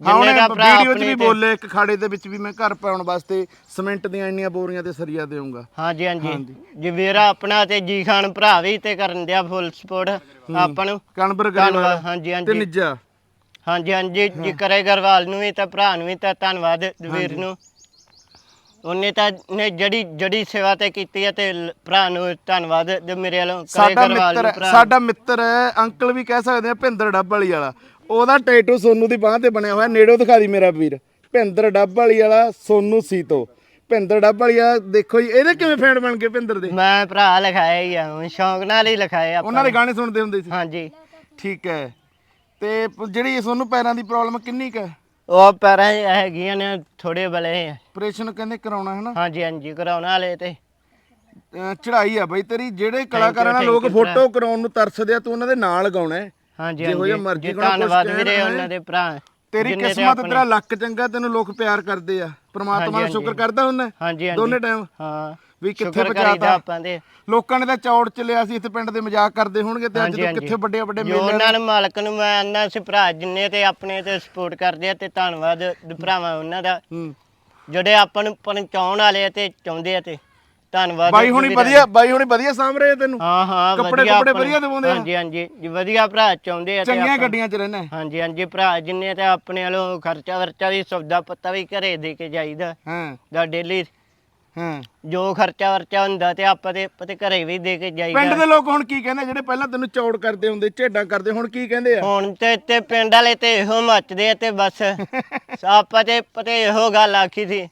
ਉਹਨੇ ਜਿੰਨੇ ਦਾ ਭਰਾ ਵੀਡੀਓ 'ਚ ਆਪਣੇ ਵੀ ਤੇ- ਬੋਲੇ ਇੱਕ ਖਾੜੇ ਦੇ ਵਿੱਚ ਵੀ ਮੈਂ ਘਰ ਪਾਉਣ ਵਾਸਤੇ ਸੀਮੈਂਟ ਦੀਆਂ ਇੰਨੀਆਂ ਬੋਰੀਆਂ ਤੇ ਸਰੀਆ ਦੇਵਾਂਗਾ ਹਾਂਜੀ ਹਾਂਜੀ। ਜੀ ਵੀਰਾ ਆਪਣਾ ਤੇ ਜੀ ਖਾਨ ਭਰਾ ਵੀ ਤੇ ਕਰਨ ਦਿਆ ਫੁੱਲ ਸਪੋਰਟ ਆਪਾਂ ਨੂੰ। ਕਣਬਰ ਗਰੇਵਾਲ ਹਾਂਜੀ ਤੇ ਹਾਂਜੀ ਨਿੱਜਾ। ਹਾਂਜੀ ਹਾਂਜੀ। ਜੀ ਕਰੇ ਗਰਵਾਲ ਨੂੰ ਵੀ ਤਾਂ ਭਰਾ ਨੂੰ ਵੀ ਤਾਂ ਧੰਨਵਾਦ ਵੀਰ ਨੂੰ। ਉਹਨੇ ਤਾਂ ਨੇ ਜਿਹੜੀ ਜੜੀ ਸੇਵਾ ਤੇ ਕੀਤੀ ਹੈ ਤੇ ਭਰਾ ਨੂੰ ਧੰਨਵਾਦ ਤੇ ਮੇਰੇ ਵੱਲੋਂ ਕਰੇ ਸਾਡਾ ਗਰਵਾਲ ਨੂੰ ਭਰਾ। ਸਾਡਾ ਮਿੱਤਰ ਹੈ ਅੰਕਲ ਵੀ ਕਹਿ ਸਕਦੇ ਆ ਭਿੰਦਰ ਡੱਬ ਵਾਲੀ। ਵਾਲਾ ਉਹਦਾ ਟੈਟੂ ਸੋਨੂ ਦੀ ਬਾਹ ਤੇ ਬਣਿਆ ਹੋਇਆ ਨੇੜੋਂ ਦਿਖਾ ਦੀ ਮੇਰਾ ਵੀਰ। ਭਿੰਦਰ ਡੱਬ ਵਾਲੀ ਵਾਲਾ ਸੋਨੂ ਸੀਤੋ। ਭਿੰਦਰ ਡੱਬ ਵਾਲੀ ਆ ਦੇਖੋ ਜੀ ਇਹਦੇ ਕਿਵੇਂ ਫੈਨ ਬਣ ਗਏ ਭਿੰਦਰ ਦੇ? ਮੈਂ ਭਰਾ ਲਿਖਾਇਆ ਹੀ ਆ ਹੁਣ ਸ਼ੌਂਕ ਨਾਲ ਹੀ ਲਿਖਾਇਆ ਆਪਾਂ। ਉਹਨਾਂ ਦੇ ਗਾਣੇ ਸੁਣਦੇ ਹੁੰਦੇ ਸੀ? ਹਾਂਜੀ। ਠੀਕ ਹੈ। ਤੇ ਪ- ਜਿਹੜੀ ਸੋਨੂੰ ਪੈਰਾਂ ਦੀ ਪ੍ਰੋਬਲਮ ਕਿੰਨੀ ਕੁ ਹੈ? ਉਹ ਪੈਰਾਂ 'ਚ ਹੈਗੀਆਂ ਨੇ ਥੋੜੇ ਬਲੇ ਆਪਰੇਸ਼ਨ ਕਹਿੰਦੇ ਕਰਾਉਣਾ ਹੈ ਨਾ ਹਾਂਜੀ ਹਾਂਜੀ ਕਰਾਉਣ ਵਾਲੇ ਤੇ। ਅਹ ਚੜ੍ਹਾਈ ਆ ਬਈ ਤੇਰੀ ਜਿਹੜੇ ਕਲਾਕਾਰਾਂ ਨਾਲ thank ਲੋਕ you, ਫੋਟੋ ਕਰਾਉਣ ਨੂੰ ਤਰਸਦੇ ਆ ਤੂੰ ਉਹਨਾਂ ਦੇ ਨਾਲ ਗਾਉਣਾ ਹੈ। ਹਾਂਜੀ ਜਿਹੋ ਜਿਹਾ ਹਾਂਜੀ। ਮਰਜ਼ੀ ਜੀ, ਕਰੋ, ਕੁਛ ਧੰਨਵਾਦ ਕਹਿਣ ਵੀਰੇ ਨਾ ਉਹਨਾਂ ਦੇ ਭਰਾ। ਤੇਰੀ ਜਿੰਨੇ ਤੇ ਕਿਸਮਤ ਆਪਣੇ- ਤੇਰਾ ਲੱਕ ਚੰਗਾ ਤੈਨੂੰ ਲੋਕ ਪਿਆਰ ਕਰਦੇ ਆ। ਪ੍ਰਮਾਤਮਾ ਦਾ ਹਾਂਜੀ, ਸ਼ੁਕਰ ਹਾਂਜੀ। ਕਰਦਾ ਹੁੰਦਾ। ਹਾਂਜੀ ਹਾਂਜੀ। ਦੋਨੇ ਟਾਈਮ ਹਾਂ। ਵੀ ਕਿੱਥੇ ਸ਼ੁਕਰ ਕਰੀਦਾ ਪਹੁੰਚਾਤਾ। ਆਪਾਂ ਦੇ। ਲੋਕਾਂ ਨੇ ਤਾਂ ਚੌੜ ਚ ਲਿਆ ਸੀ ਇੱਥੇ ਪਿੰਡ ਦੇ ਮਜ਼ਾਕ ਕਰਦੇ ਹੋਣਗੇ ਤੇ ਅੱਜ ਹਾਂਜੀ, ਤੋਂ ਹਾਂਜੀ। ਕਿੱਥੇ ਵੱਡੇ ਵੱਡੇ ਜੋ ਮੇਲੇ ਉਹਨਾਂ ਨੂੰ ਮਾਲਕ ਨੂੰ ਮੈਂ ਆਨਾ ਸੀ ਭਰਾ ਜਿੰਨੇ ਤੇ ਆਪਣੇ ਤੇ ਸਪੋਰਟ ਕਰਦੇ ਆ ਤੇ ਧੰਨਵਾਦ ਭਰਾਵਾਂ ਉਹਨਾਂ ਦਾ। ਹੂੰ। ਜਿਹੜੇ ਆਪਾਂ ਨੂੰ ਪਹੁੰਚਾਉਣ ਵਾਲੇ ਆ ਤੇ ਚਾਹੁੰਦੇ ਆ ਤੇ। ਧੰਨਵਾਦ ਬਾਈ ਹੁਣੀ ਵਧੀਆ ਬਾਈ ਹੁਣੀ ਵਧੀਆ ਸਾਂਭ ਰਹੇ ਆ ਤੈਨੂੰ। ਹਾਂ ਹਾਂ ਕੱਪੜੇ- ਕੁਪੜੇ ਵਧੀਆ ਦਿਵਾਉਂਦੇ ਆ? ਹਾਂਜੀ ਹਾਂਜੀ ਜੀ ਵਧੀਆ ਭਰਾ ਚਾਹੁੰਦੇ ਆ ਚੰਗੀਆਂ ਗੱਡੀਆਂ 'ਚ ਰਹਿਣਾ ਹਾਂਜੀ ਹਾਂਜੀ ਭਰਾ ਜਿੰਨੇ ਤੇ ਆਪਣੇ ਵੱਲੋਂ ਖਰਚਾ ਵਰਚਾ ਵੀ ਸੌਦਾ ਪੱਤਾ ਵੀ ਘਰੇ ਦੇ ਕੇ ਜਾਈਦਾ। ਹਾਂ। ਦਾ ਡੇਲੀ ਹਾਂ। ਜੋ ਖਰਚਾ ਵਰਚਾ ਹੁੰਦਾ ਤੇ ਆਪਾਂ ਤੇ ਪਤੇ ਘਰੇ ਵੀ ਦੇ ਕੇ ਜਾਈਦਾ। ਪਿੰਡ ਦੇ ਲੋਕ ਹੁਣ ਕੀ ਕਹਿੰਦੇ ਜਿਹੜੇ ਪਹਿਲਾਂ ਤੈਨੂੰ ਚੌੜ ਕਰਦੇ ਹੁੰਦੇ ਝੇਡਾਂ ਕਰਦੇ ਹੁਣ ਕੀ ਕਹਿੰਦੇ ਆ? ਹੁਣ ਤੇ ਤੇ ਪਿੰਡ ਵਾਲੇ ਤੇ ਇਹੋ ਮੱਚਦੇ ਆ ਤੇ ਬਸ। ਆਪਾਂ ਤੇ ਪਤੇ ਇਹੋ ਗੱਲ ਆਖੀ ਸੀ।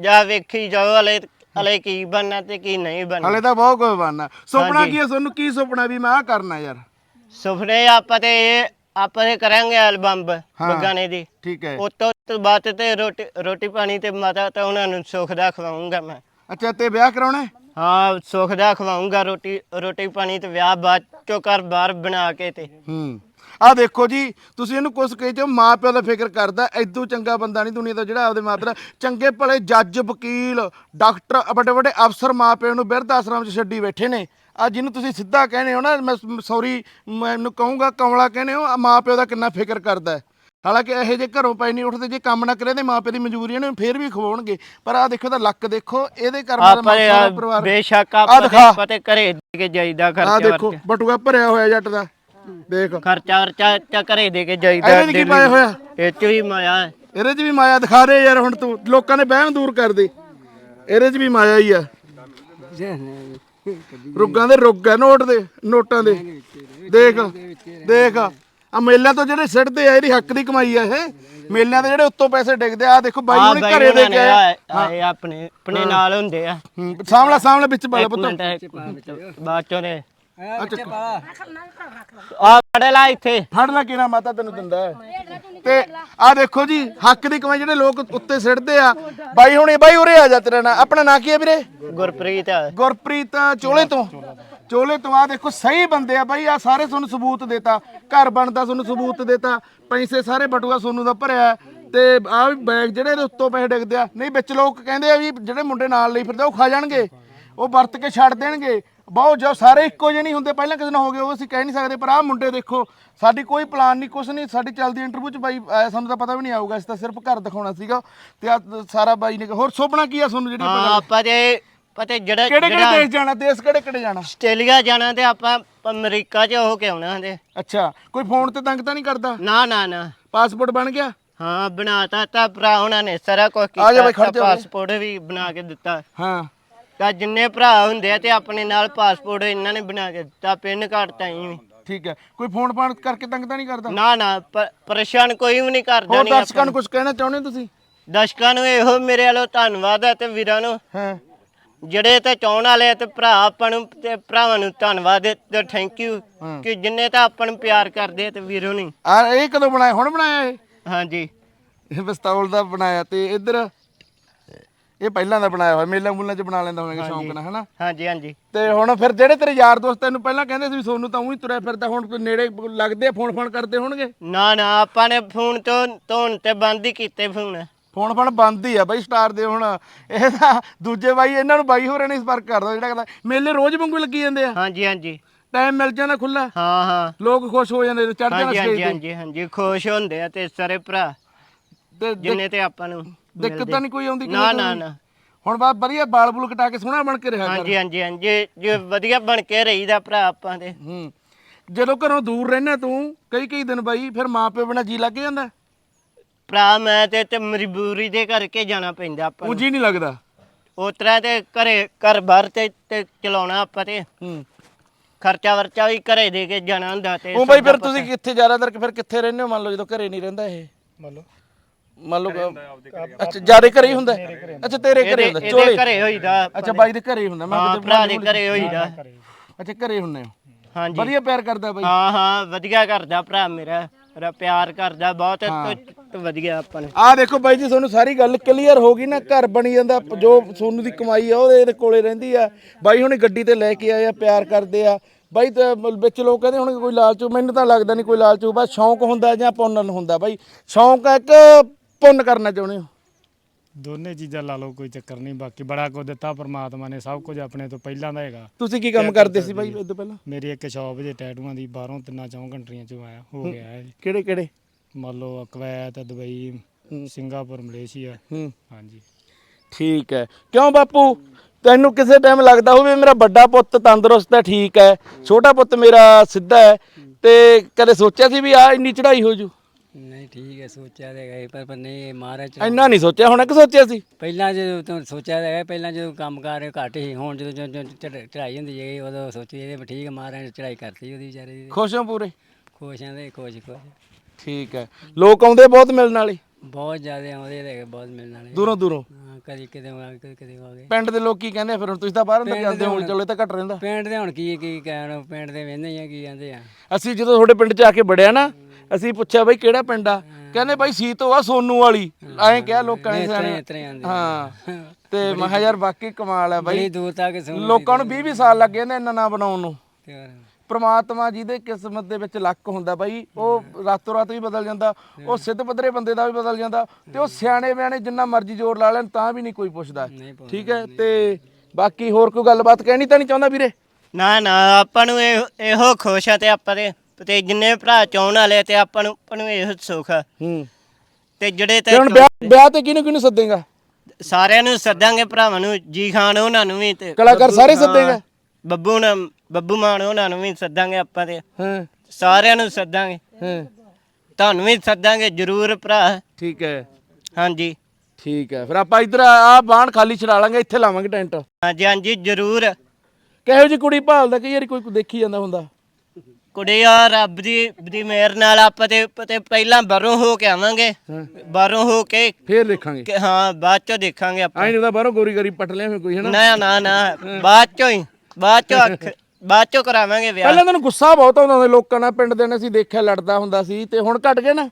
ਜਾ ਵੇਖੀ ਜਾਓ ਹਲੇ ਹਲੇ ਕੀ ਬਣਨਾ ਤੇ ਕੀ ਨਹੀਂ ਬਣਨਾ। ਹਲੇ ਤਾਂ ਬਹੁਤ ਕੁਝ ਬਣਨਾ। ਸੁਪਨਾ। ਕੀ ਹੈ? ਤੁਹਾਨੂੰ ਕੀ ਸੁਪਨਾ ਵੀ ਮੈਂ ਆ ਕਰਨਾ ਯਾਰ। ਸੁਪਨੇ ਆਪਾਂ ਤੇ ਇਹ ਆਪਾਂ ਤੇ ਕਰਾਂਗੇ ਐਲਬਮ ਬਗਾਨੇ ਦੀ। ਠੀਕ ਹੈ। ਉਸ ਤੋਂ ਬਾਅਦ ਤੇ ਰੋਟੀ ਰੋਟੀ ਪਾਣੀ ਤੇ ਮਾਤਾ ਤਾਂ ਉਹਨਾਂ ਨੂੰ ਸੁੱਖ ਦਾ ਖਵਾਉਂਗਾ ਮੈਂ। ਅੱਛਾ ਤੇ ਵਿਆਹ ਕਰਾਉਣਾ ਹੈ? ਹਾਂ ਸੁੱਖ ਦਾ ਖਵਾਉਂਗਾ ਰੋਟੀ ਰੋਟੀ ਪਾਣੀ ਤੇ ਵਿਆਹ ਬਾਅਦ ਚੋਂ ਘਰ ਬਾਹਰ ਬਣਾ ਕੇ ਤੇ। ਹੂੰ। ਆ ਦੇਖੋ ਜੀ ਤੁਸੀਂ ਇਹਨੂੰ ਕੁਛ ਕਹੇ ਜੋ ਮਾਂ ਪਿਓ ਦਾ ਫਿਕਰ ਕਰਦਾ ਐਦੂ ਚੰਗਾ ਬੰਦਾ ਨਹੀਂ ਦੁਨੀਆ ਦਾ ਜਿਹੜਾ ਆਪਦੇ ਮਾਂ ਪਿਓ ਦਾ। ਚੰਗੇ ਭਲੇ ਜੱਜ ਵਕੀਲ ਡਾਕਟਰ ਵੱਡੇ ਵੱਡੇ ਅਫਸਰ ਮਾਂ ਪਿਓ ਨੂੰ ਬਿਰਧ ਆਸ਼ਰਮ 'ਚ ਛੱਡੀ ਬੈਠੇ ਨੇ। ਆ ਜਿਹਨੂੰ ਤੁਸੀਂ ਸਿੱਧਾ ਕਹਿੰਦੇ ਹੋ ਨਾ ਮੈਂ ਸੌਰੀ ਮੈਨੂੰ ਕਹੂੰਗਾ ਕਮਲਾ ਕਹਿੰਦੇ ਹੋ ਮਾਂ ਪਿਓ ਦਾ ਕਿੰਨਾ ਫਿਕਰ ਕਰਦਾ ਹੈ। ਹਾਲਾਂਕਿ ਇਹੋ ਜਿਹੇ ਘਰੋਂ ਪੈ ਨਹੀਂ ਉੱਠਦੇ ਜੇ ਕੰਮ ਨਾ ਕਰੇ ਤੇ ਮਾਂ ਪਿਓ ਦੀ ਮਜਬੂਰੀਆਂ ਨੇ ਫੇਰ ਵੀ ਖਵਾਉਣਗੇ। ਪਰ ਆ ਦੇਖੋ ਤਾਂ ਲੱਕ ਦੇਖੋ ਇਹਦੇ ਕਰਮਾਂ ਦਾ ਆਪਾਂ ਮਾਂ ਸਾਰਾ ਯਾਰ ਪਰਿਵਾਰ। ਬੇਸ਼ੱਕ ਦਿਖਾ। ਤੇ ਪਤੇ ਘਰੇ ਦੇ ਕੇ ਜਾਈਦਾ ਆ ਖਰਚਾ ਦੇਖੋ ਵਰਚਾ ਬਟੂਆ ਭਰਿਆ ਹੋਇਆ ਜੱਟ ਦਾ। ਦੇਖ। ਖਰਚਾ ਵਰਚਾ ਚਾ ਘਰੇ ਦੇ ਕੇ ਜਾਈਦਾ ਇਹਦੇ 'ਚ ਕੀ daily। ਪਾਇਆ ਹੋਇਆ? ਇਹ ਚ ਵੀ ਮਾਇਆ ਹੈ। ਇਹਦੇ 'ਚ ਵੀ ਮਾਇਆ ਦਿਖਾ ਦੇ ਯਾਰ ਹੁਣ ਤੂੰ। ਲੋਕਾਂ ਦੇ ਵਹਿਮ ਦੂਰ ਕਰ ਦੇ। ਇਹਦੇ 'ਚ ਵੀ ਮਾਇਆ ਹੀ ਆ। ਰੁੱਗਾਂ ਦੇ ਰੁੱਗ ਆ ਨੋਟ ਦੇ ਨੋਟਾਂ ਦੇ। ਦੇਖ ਦੇਖ। ਆ ਮੇਲਿਆਂ ਤੋਂ ਜਿਹੜੇ ਸਿੱਟਦੇ ਆ ਇਹਦੀ ਹੱਕ ਦੀ ਕਮਾਈ ਆ ਇਹ। ਮੇਲਿਆਂ ਦੇ ਜਿਹੜੇ ਉੱਤੋਂ ਪੈਸੇ ਡਿੱਗਦੇ ਆ ਆਹ ਦੇਖੋ ਬਾਈ ਆਹ ਹੁਣੇ ਬਾਈ ਘਰੇ ਦੇ ਉਹਨਾਂ ਕੇ ਆਏ। ਆਪਣੇ ਆਪਣੇ ਨਾਲ ਹੁੰਦੇ ਆ। ਹੂੰ, ਸਾਹਮਣੇ ਸਾਹਮਣੇ ਵਿੱਚ ਪਾ ਲੈ ਇੱਕ ਪੁੱਤ। ਮਿੰਟ ਬਾਅਦ ਚੋਂ ਨੇ ਆ ਬੱਚੇ ਪਾਲਾ ਆ ਫੜ ਲੈ ਇੱਥੇ। ਫੜ ਲੈ ਕਿਹੜਾ ਮਾਤਾ ਤੈਨੂੰ ਦਿੰਦਾ ਹੈ। ਤੇ ਆ ਦੇਖੋ ਜੀ ਹੱਕ ਦੀ ਕਮਾਈ ਜਿਹੜੇ ਲੋਕ ਉੱਤੇ ਸਿੱਟਦੇ ਆ। ਬਾਈ ਹੁਣੇ ਬਾਈ ਉਰੇ ਆ ਜਾ ਤੇਰਾ ਨਾਂ। ਆਪਣਾ ਨਾਂ ਕੀ ਹੈ ਵੀਰੇ? ਗੁਰਪ੍ਰੀਤ ਗੁਰਪ੍ਰੀਤ ਚੋਲੇ ਤੋਂ। ਚੋਲੇ ਤੋਂ। ਆ ਦੇਖੋ ਸਹੀ ਬੰਦੇ ਆ ਬਾਈ। ਆ ਸਾਰੇ ਤੁਹਾਨੂੰ ਸਬੂਤ ਦੇਤਾ। ਘਰ ਬਣਦਾ ਤੁਹਾਨੂੰ ਸਬੂਤ ਦੇਤਾ। ਪੈਸੇ ਸਾਰੇ ਬਟੂਆ ਸੋਨੂੰ ਦਾ ਭਰਿਆ ਤੇ ਆ ਵੀ ਬੈਗ ਜਿਹੜੇ ਇਹਦੇ ਉੱਤੋਂ ਪੈਸੇ ਡਿੱਗਦੇ ਆ। ਨਹੀਂ ਵਿੱਚ ਲੋਕ ਕਹਿੰਦੇ ਆ ਵੀ ਜਿਹੜੇ ਮੁੰਡੇ ਨਾਲ ਲਈ ਫਿਰਦੇ ਆ, ਉਹ ਖਾ ਜਾਣਗੇ। ਉਹ ਵਰਤ ਕੇ ਛੱਡ ਦੇਣਗੇ। ਬਹੁਤ ਜੋ ਸਾਰੇ ਇੱਕੋ ਜਿਹੇ ਨਹੀਂ ਹੁੰਦੇ। ਪਹਿਲਾਂ ਕਿਸੇ ਨਾਲ ਹੋ ਗਏ ਉਹ ਅਸੀਂ ਕਹਿ ਨਹੀਂ ਸਕਦੇ ਪਰ ਆਹ ਮੁੰਡੇ ਦੇਖੋ ਸਾਡੀ ਕੋਈ ਪਲਾਨ ਨਹੀਂ ਕੁਛ ਨਹੀਂ ਸਾਡੀ ਚੱਲਦੀ ਇੰਟਰਵਿਊ ਚ ਬਾਈ ਆਇਆ ਸਾਨੂੰ ਤਾਂ ਪਤਾ ਵੀ ਨਹੀਂ ਆਊਗਾ ਅਸੀਂ ਤਾਂ ਸਿਰਫ ਘਰ ਦਿਖਾਉਣਾ ਸੀਗਾ ਤੇ ਆ ਸਾਰਾ ਬਾਈ ਨੇ ਹੋਰ ਸੁਪਨਾ ਕੀ ਆ ਤੁਹਾਨੂੰ ਜਿਹੜੀ ਹਾਂ ਪਤਾ ਆਪਾਂ ਤੇ ਪਤੇ ਜਿਹੜਾ ਕਿਹੜੇ ਕਿਹੜੇ ਦੇਸ਼ ਜਾਣਾ ਦੇਸ਼ ਕਿਹੜੇ ਕਿਹੜੇ ਜਾਣਾ? ਆਸਟ੍ਰੇਲੀਆ ਜਾਣਾ ਤੇ ਆਪਾਂ ਅਮਰੀਕਾ 'ਚ ਹੋ ਕੇ ਆਉਣਾ ਤੇ ਅੱਛਾ ਕੋਈ ਫੋਨ ਤੇ ਤੰਗ ਤਾਂ ਨਹੀਂ ਕਰਦਾ? ਨਾ ਨਾ ਨਾ। ਪਾਸਪੋਰਟ ਬਣ ਗਿਆ? ਹਾਂ ਬਣਾਤਾ ਤਾਂ ਭਰਾ ਉਹਨਾਂ ਨੇ ਸਾਰਾ ਕੁਝ ਕੀਤਾ। ਪਾਸਪੋਰਟ ਵੀ ਬਣਾ ਕੇ ਦਿੱਤਾ। ਹਾਂ। ਤਾਂ ਜਿੰਨੇ ਭਰਾ ਹੁੰਦੇ ਆ ਤੇ ਆਪਣੇ ਨਾਲ ਪਾਸਪੋਰਟ ਇਹਨਾਂ ਨੇ ਬਣਾ ਕੇ ਦਿੱਤਾ ਪਿੰਨ ਕਾਰਡ ਤਾਂ ਹੀ ਵੀ। ਠੀਕ ਹੈ। ਕੋਈ ਫੋਨ ਫਾਨ ਕਰਕੇ ਤੰਗ ਤਾਂ ਨਹੀਂ ਕਰਦਾ? ਨਾ ਨਾ ਪ- ਪਰੇਸ਼ਾਨ ਕੋਈ ਵੀ ਨਹੀਂ ਕਰਦਾ ਹੋਰ ਨਹੀਂ ਦਰਸ਼ਕਾਂ ਨੂੰ ਕੁਝ ਕਹਿਣਾ ਚਾਹੁੰਦੇ ਹੋ ਤੁਸੀਂ? ਦਰਸ਼ਕਾਂ ਨੂੰ ਇਹੋ ਮੇਰੇ ਵੱਲੋਂ ਧੰਨਵਾਦ ਹੈ ਤੇ ਵੀਰਾਂ ਨੂੰ। ਹਾਂ। ਜਿਹੜੇ ਤੇ ਚਾਹਣ ਵਾਲੇ ਆ ਤੇ ਭਰਾ ਆਪਾਂ ਨੂੰ ਤੇ ਭਰਾਵਾਂ ਨੂੰ ਧੰਨਵਾਦ ਤੇ ਥੈਂਕ ਯੂ ਹਾਂ। ਕਿ ਜਿੰਨੇ ਤਾਂ ਆਪਾਂ ਨੂੰ ਪਿਆਰ ਕਰਦੇ ਆ ਤੇ ਵੀਰੋ ਨਹੀਂ ਆ ਇਹ ਕਦੋਂ ਬਣਾਇਆ? ਹੁਣ ਬਣਾਇਆ ਇਹ? ਹਾਂਜੀ। ਇਹ ਪਿਸਤੌਲ ਦਾ ਬਣਾਇਆ ਤੇ ਇੱਧਰ ਇਹ ਪਹਿਲਾਂ ਦਾ ਬਣਾਇਆ ਹੋਇਆ ਮੇਲਾ ਮੂਲਾ ਚ ਬਣਾ ਲੈਂਦਾ ਹੋਵੇਗਾ ਸ਼ੌਂਕ ਨਾਲ ਹਨਾ? ਹਾਂਜੀ ਹਾਂਜੀ। ਤੇ ਹੁਣ ਫਿਰ ਜਿਹੜੇ ਤੇਰੇ ਯਾਰ ਦੋਸਤ ਤੈਨੂੰ ਪਹਿਲਾਂ ਕਹਿੰਦੇ ਸੀ ਵੀ ਸੋਨੂੰ ਤਾਂ ਉਹੀ ਤੁਰਿਆ ਫਿਰਦਾ ਹੁਣ ਕੋਈ ਨੇੜੇ ਲੱਗਦੇ ਫੋਨ ਫਾਨ ਕਰਦੇ ਹੋਣਗੇ? ਨਾ ਨਾ ਆਪਾਂ ਨੇ ਫੋਨ ਤੋਂ ਧੋਣ ਤੇ ਬੰਦ ਹੀ ਕੀਤੇ ਫੋਨ। ਫੋਨ ਫਾਨ ਬੰਦ ਹੀ ਆ ਬਾਈ ਸਟਾਰ ਦੇ ਹੁਣ। ਇਹ ਤਾਂ ਦੂਜੇ ਬਾਈ ਇਹਨਾਂ ਨੂੰ ਬਾਈ ਹੋਰਾਂ ਨੇ ਸੰਪਰਕ ਕਰਦਾ ਜਿਹੜਾ ਕਹਿੰਦਾ ਮੇਲੇ ਰੋਜ਼ ਵਾਂਗੂ ਲੱਗੀ ਜਾਂਦੇ ਆ। ਹਾਂਜੀ ਹਾਂਜੀ। ਟਾਈਮ ਮਿਲ ਜਾਂਦਾ ਖੁੱਲਾ ਹਾਂ ਹਾਂ। ਲੋਕ ਖੁਸ਼ ਹੋ ਜਾਂਦੇ ਚੜ ਜਾਣਾ ਹਾਂਜੀ ਸਟੇਜ ਹਾਂਜੀ ਤੇ। ਹਾਂਜੀ ਹਾਂਜੀ ਖੁਸ਼ ਹੁੰਦੇ ਆ ਤੇ ਸਾਰੇ ਭਰਾ ਤੇ ਜਿੰਨੇ ਤੇ ਆਪਾਂ ਨੂੰ। ਦਿੱਕਤ ਤਾਂ ਨਹੀਂ ਕੋਈ ਆਉਂਦੀ ਨਾ ਨਾ ਨਾ। ਹੁਣ ਬਾ ਵਧੀਆ ਬਾਲ ਬੁਲ ਕਟਾ ਕੇ ਸੋਹਣਾ ਬਣ ਕੇ ਰਿਹਾ ਕਰ ਹਾਂਜੀ ਹਾਂਜੀ ਹਾਂਜੀ। ਜੇ ਵਧੀਆ ਬਣ ਕੇ ਰਹੀਦਾ ਭਰਾ ਆਪਾਂ ਦੇ। ਹੂੰ। ਜਦੋਂ ਘਰੋਂ ਦੂਰ ਰਹਿਣਾ ਤੂੰ ਕਈ ਕਈ ਦਿਨ ਬਾਈ ਫਿਰ ਮਾਂ ਪਿਓ ਬਿਨਾ ਜੀ ਲੱਗ ਜਾਂਦਾ? ਭਰਾ ਮੈਂ ਤੇ ਤੇ ਮਜਬੂਰੀ ਦੇ ਕਰਕੇ ਜਾਣਾ ਪੈਂਦਾ ਆਪਾਂ ਉਹ ਨੂੰ ਜੀ ਨਹੀਂ ਲੱਗਦਾ? ਉਸ ਤਰ੍ਹਾਂ ਤੇ ਘਰੇ ਘਰ ਬਾਹਰ ਤੇ ਤੇ ਚਲਾਉਣਾ ਆਪਾਂ ਤੇ। ਹੂੰ। ਖਰਚਾ ਵਰਚਾ ਵੀ ਘਰੇ ਦੇ ਕੇ ਜਾਣਾ ਹੁੰਦਾ ਤੇ ਉਹ ਬਾਈ ਫਿਰ ਤੁਸੀਂ ਕਿੱਥੇ ਜ਼ਿਆਦਾਤਰ ਫਿਰ ਕਿੱਥੇ ਰਹਿੰਦੇ ਹੋ? ਮੰਨ ਲਓ ਜਦੋਂ ਘਰੇ ਨਹੀਂ ਰਹਿੰਦਾ ਇਹ। ਮੰਨ ਲਓ। ਮੰਨ ਲਓ ਅੱਛਾ ਜਿਆਦੇ ਘਰੇ ਹੀ ਹੁੰਦਾ ਅੱਛਾ ਤੇਰੇ ਘਰੇ ਹੁੰਦਾ ਇਹਦੇ ਚੋਲੇ? ਘਰੇ ਹੋਈਦਾ ਅੱਛਾ ਬਾਈ ਦੇ ਘਰੇ ਹੁੰਦਾ ਮੈਂ ਹਾਂ ਕਿਤੇ ਭਰਾ ਦੇ ਘਰੇ ਹੋਈਦਾ। ਅੱਛਾ ਘਰੇ ਹੁੰਨੇ ਹੋ? ਹਾਂਜੀ। ਵਧੀਆ ਪਿਆਰ ਕਰਦਾ ਬਾਈ? ਹਾਂ ਹਾਂ ਵਧੀਆ ਕਰਦਾ ਭਰਾ ਮੇਰਾ। ਮੇਰਾ ਪਿਆਰ ਕਰਦਾ ਬਹੁਤ ਵਧੀਆ ਆਪਾਂ ਨੂੰ। ਆ ਦੇਖੋ ਬਾਈ ਜੀ ਤੁਹਾਨੂੰ ਸਾਰੀ ਗੱਲ ਕਲੀਅਰ ਹੋ ਗਈ ਨਾ ਘਰ ਬਣੀ ਜਾਂਦਾ ਜੋ ਸੋਨੂੰ ਦੀ ਕਮਾਈ ਆ ਉਹਦੇ ਇਹਦੇ ਕੋਲੇ ਰਹਿੰਦੀ ਆ। ਬਾਈ ਹੁਣੇ ਗੱਡੀ ਤੇ ਲੈ ਕੇ ਆਏ ਆ ਪਿਆਰ ਕਰਦੇ ਆ। ਬਾਈ ਵਿੱਚ ਲੋਕ ਕਹਿੰਦੇ ਹੁਣ ਕੋਈ ਲਾਲਚੂ ਮੈਨੂੰ ਤਾਂ ਲੱਗਦਾ ਨਹੀਂ ਕੋਈ ਲਾਲਚੂ ਬਸ ਸ਼ੌਂਕ ਹੁੰਦਾ ਜਾਂ ਪੁੰਨ ਹੁੰਦਾ ਬਾਈ। ਸ਼ੌਂਕ ਹੈ ਕਿ ਪੁੰਨ ਕਰਨਾ ਚਾਹੁੰਦੇ ਹੋ? ਦੋਨੇ ਚੀਜ਼ਾਂ ਲਾ ਲਓ ਕੋਈ ਚੱਕਰ ਨਹੀਂ। ਬਾਕੀ ਬੜਾ ਕੁਝ ਦਿੱਤਾ ਪਰਮਾਤਮਾ ਨੇ ਸਭ ਕੁਝ ਆਪਣੇ ਤੋਂ ਪਹਿਲਾਂ ਦਾ ਹੈਗਾ। ਤੁਸੀਂ ਕੀ ਕੰਮ ਕਰਦੇ ਸੀ ਬਾਈ ਤੋਂ ਪਹਿਲਾਂ? ਮੇਰੀ ਇੱਕ ਸ਼ਾਪ ਜੇ ਟੈਟੂਆਂ ਦੀ ਬਾਹਰੋਂ ਤਿੰਨਾਂ ਚੌਂ ਕੰਟਰੀਆਂ ਚੋਂ ਆਇਆ ਹੋ ਗਿਆ ਹੈ ਜੀ ਕਿਹੜੇ ਕਿਹੜੇ? ਮੰਨ ਲਓ ਕੁਵੈਤ ਦੁਬਈ ਸਿੰਗਾਪੁਰ ਮਲੇਸ਼ੀਆ। ਹੂੰ। ਹਾਂਜੀ। ਠੀਕ ਹੈ। ਕਿਉਂ ਬਾਪੂ? ਤੈਨੂੰ ਕਿਸੇ ਟਾਈਮ ਲੱਗਦਾ ਹੋਵੇ ਮੇਰਾ ਵੱਡਾ ਪੁੱਤ ਤੰਦਰੁਸਤ ਹੈ ਠੀਕ ਹੈ। ਛੋਟਾ ਪੁੱਤ ਮੇਰਾ ਸਿੱਧਾ ਹੈ। ਤੇ ਕਦੇ ਸੋਚਿਆ ਸੀ ਵੀ ਆ ਇੰਨੀ ਚੜ੍ਹਾਈ ਹੋ ਜੂ? ਨਹੀਂ ਠੀਕ ਹੈ ਸੋਚਿਆ ਤਾਂ ਹੈਗਾ ਸੀ, ਪਰ ਪਰ ਨਹੀਂ ਮਹਾਰਾਜ ਇੰਨਾ ਨਹੀਂ ਸੋਚਿਆ ਹੁਣ ਕਿ ਸੋਚਿਆ ਸੀ? ਪਹਿਲਾਂ ਜਦੋਂ ਤੋਂ ਸੋਚਿਆ ਤਾਂ ਹੈਗਾ ਪਹਿਲਾਂ ਜਦੋਂ ਕੰਮ ਕਾਰ ਘੱਟ ਸੀ ਹੁਣ ਜਦੋਂ ਜਦੋਂ- ਜਦੋਂ ਚੜ੍ਹਾਈ ਹੁੰਦੀ ਹੈ ਉਦੋਂ ਸੋਚੀ ਇਹਦੇ ਵੀ ਠੀਕ ਹੈ ਮਹਾਰਾਜ ਨੇ ਚੜ੍ਹਾਈ ਕਰਤੀ ਉਹਦੀ ਵਿਚਾਰੇ ਦੀ। ਖੁਸ਼ ਹੋ ਪੂਰੇ? ਖੁਸ਼ ਦੇ ਖੁਸ਼ ਖੁਸ਼। ਠੀਕ ਹੈ। ਲੋਕ ਆਉਂਦੇ ਬਹੁਤ ਮਿਲਣ ਵਾਲੇ? ਬਹੁਤ ਜ਼ਿਆਦਾ ਆਉਂਦੇ ਹੈਗੇ ਬਹੁਤ ਮਿਲਣ ਵਾਲੇ। ਦੂਰੋਂ ਦੂਰੋਂ? ਹਾਂ ਕਦੀ ਕਿਤੇ ਆ ਗਏ ਕਦੀ ਕਿਤੇ ਆ ਗਏ ਪਿੰਡ ਦੇ ਲੋਕ ਕੀ ਕਹਿੰਦੇ ਆ ਫਿਰ ਹੁਣ ਤੁਸੀਂ ਤਾਂ ਬਾਹਰ ਅੰਦਰ ਜਾਂਦੇ ਹੋ ਚਲੋ ਇਹ ਤਾਂ ਘਟ ਰਹਿੰਦਾ। ਪਿੰਡ ਦੇ ਹੁਣ ਕੀ ਕੀ ਕਹਿਣ ਪਿੰਡ ਦੇ ਹੀ ਆ ਕੀ ਕਹਿੰਦੇ ਆ। ਅਸੀਂ ਜਦੋਂ ਤੁਹਾਡੇ ਪਿੰਡ 'ਚ ਆ ਕੇ ਵੜਿਆ ਨਾ ਅਸੀਂ ਪੁੱਛਿਆ ਬਈ ਕਿਹੜਾ ਪਿੰਡ ਆ? ਕਹਿੰਦੇ ਬਾਈ ਸੀਤੋ ਆ ਸੋਨੂ ਵਾਲੀ। ਐਂ ਕਿਹਾ ਲੋਕਾਂ ਨੇ ਸਿਆਣੇ। ਹੀ। ਤੇ ਮੈਂ ਕਿਹਾ ਯਾਰ ਵਾਕਈ ਕਮਾਲ ਹੈ ਬਾਈ। ਦੂਰ ਤੱਕ ਲੋਕਾਂ ਨੂੰ 20 20 ਸਾਲ ਲੱਗ ਜਾਂਦੇ ਇਹਨਾਂ ਨਾਂ ਬਣਾਉਣ ਨੂੰ। ਪ੍ਰਮਾਤਮਾ ਜਿਹਦੇ ਕਿਸਮਤ ਦੇ ਵਿੱਚ ਲੱਕ ਹੁੰਦਾ ਬਾਈ ਉਹ ਰਾਤੋਂ ਰਾਤ ਵੀ ਬਦਲ ਜਾਂਦਾ ਉਹ ਸਿੱਧ ਪੱਧਰੇ ਬੰਦੇ ਦਾ ਵੀ ਬਦਲ ਜਾਂਦਾ ਤੇ ਉਹ ਸਿਆਣੇ ਬਿਆਣੇ ਜਿੰਨਾ ਮਰਜ਼ੀ ਜ਼ੋਰ ਲਾ ਲੈਣ ਤਾਂ ਵੀ ਨਹੀਂ ਕੋਈ ਪੁੱਛਦਾ। ਠੀਕ ਹੈ? ਤੇ ਬਾਕੀ ਹੋਰ ਕੋਈ ਗੱਲਬਾਤ ਕਹਿਣੀ ਤਾਂ ਨਹੀਂ ਚਾਹੁੰਦਾ ਵੀਰੇ? ਨਾ ਨਾ ਆਪਾਂ ਨੂੰ ਇਹ ਇਹੋ ਖੁਸ਼ ਆ ਤੇ ਆਪਾਂ ਦੇ ਤੇ ਜਿੰਨੇ ਭਰਾ ਚਾਹਣ ਵਾਲੇ ਤੇ ਆਪਾਂ ਨੂੰ ਆਪਾਂ ਨੂੰ ਇਹੋ ਸੁੱਖ ਆ। ਹੂੰ। ਤੇ ਜਿਹੜੇ ਤੇ ਤੇ ਹੁਣ ਵਿਆਹ ਵਿਆਹ ਤੇ ਕਿਹਨੂੰ ਕਿਹਨੂੰ ਸੱਦੇਗਾ? ਸਾਰਿਆਂ ਨੂੰ ਸੱਦਾਂਗੇ ਭਰਾਵਾਂ ਨੂੰ ਜੀ ਖਾਨ ਉਹਨਾਂ ਨੂੰ ਵੀ ਤੇ ਕਲਾਕਾਰ ਸਾਰੇ ਸੱਦੇਗਾ? ਬੱਬੂ ਨਾ ਬੱਬੂ ਮਾਨ ਉਹਨਾਂ ਨੂੰ ਵੀ ਸੱਦਾਂਗੇ ਆਪਾਂ ਤੇ। ਹਾਂ। ਸਾਰਿਆਂ ਨੂੰ ਸੱਦਾਂਗੇ। ਹਾਂ। ਤੁਹਾਨੂੰ ਵੀ ਸੱਦਾਂਗੇ ਜਰੂਰ ਭਰਾ। ਠੀਕ ਹੈ। ਹਾਂਜੀ। ਠੀਕ ਹੈ। ਫਿਰ ਆਪਾਂ ਇੱਧਰ ਆ ਬਾਣ ਖਾਲੀ ਛਡਾ ਲਾਂਗੇ ਇੱਥੇ ਲਾਵਾਂਗੇ ਟੈਂਟ। ਹਾਂਜੀ ਹਾਂਜੀ ਜਰੂਰ। ਕਿਹੋ ਜੀ ਕੁੜੀ ਭਾਲਦਾ ਕਈ ਵਾਰੀ ਕੋਈ ਦੇਖੀ ਜਾਂਦਾ ਹੁੰਦਾ। ਕੁੜੀ ਆ ਰੱਬ ਦੀ ਦੀ ਮਿਹਰ ਨਾਲ ਆਪਾਂ ਤੇ ਤੇ ਪਹਿਲਾਂ ਬਾਹਰੋਂ ਹੋ ਕੇ ਆਵਾਂਗੇ। ਬਾਹਰੋਂ ਹੋ ਕੇ ਫੇਰ ਦੇਖਾਂਗੇ। ਕਿ ਹਾਂ ਬਾਅਦ ਚੋਂ ਦੇਖਾਂਗੇ ਆਪਾਂ। ਨਹੀਂ ਉਹਦਾ ਬਾਹਰੋਂ ਗੋਰੀ ਗਰੀ ਪਟ ਲਿਆ ਕੋਈ ਹਨਾ? ਨਾ ਨਾ ਨਾ ਬਾਅਦ ਚੋਂ ਹੀ ਬਾਅਦ ਚੋਂ ਅੱਖ ਬਾਅਦ ਚੋਂ ਕਰਾਵਾਂਗੇ ਵਿਆਹ। ਪਹਿਲਾਂ ਤੈਨੂੰ ਗੁੱਸਾ ਬਹੁਤ ਆਉਂਦਾ ਹੁੰਦਾ ਲੋਕਾਂ ਨਾਲ ਪਿੰਡ ਦੇ ਨੇ ਅਸੀਂ ਦੇਖਿਆ ਲੜਦਾ ਹੁੰਦਾ ਸੀ ਤੇ ਹੁਣ ਘਟ ਗਿਆ ਨਾ।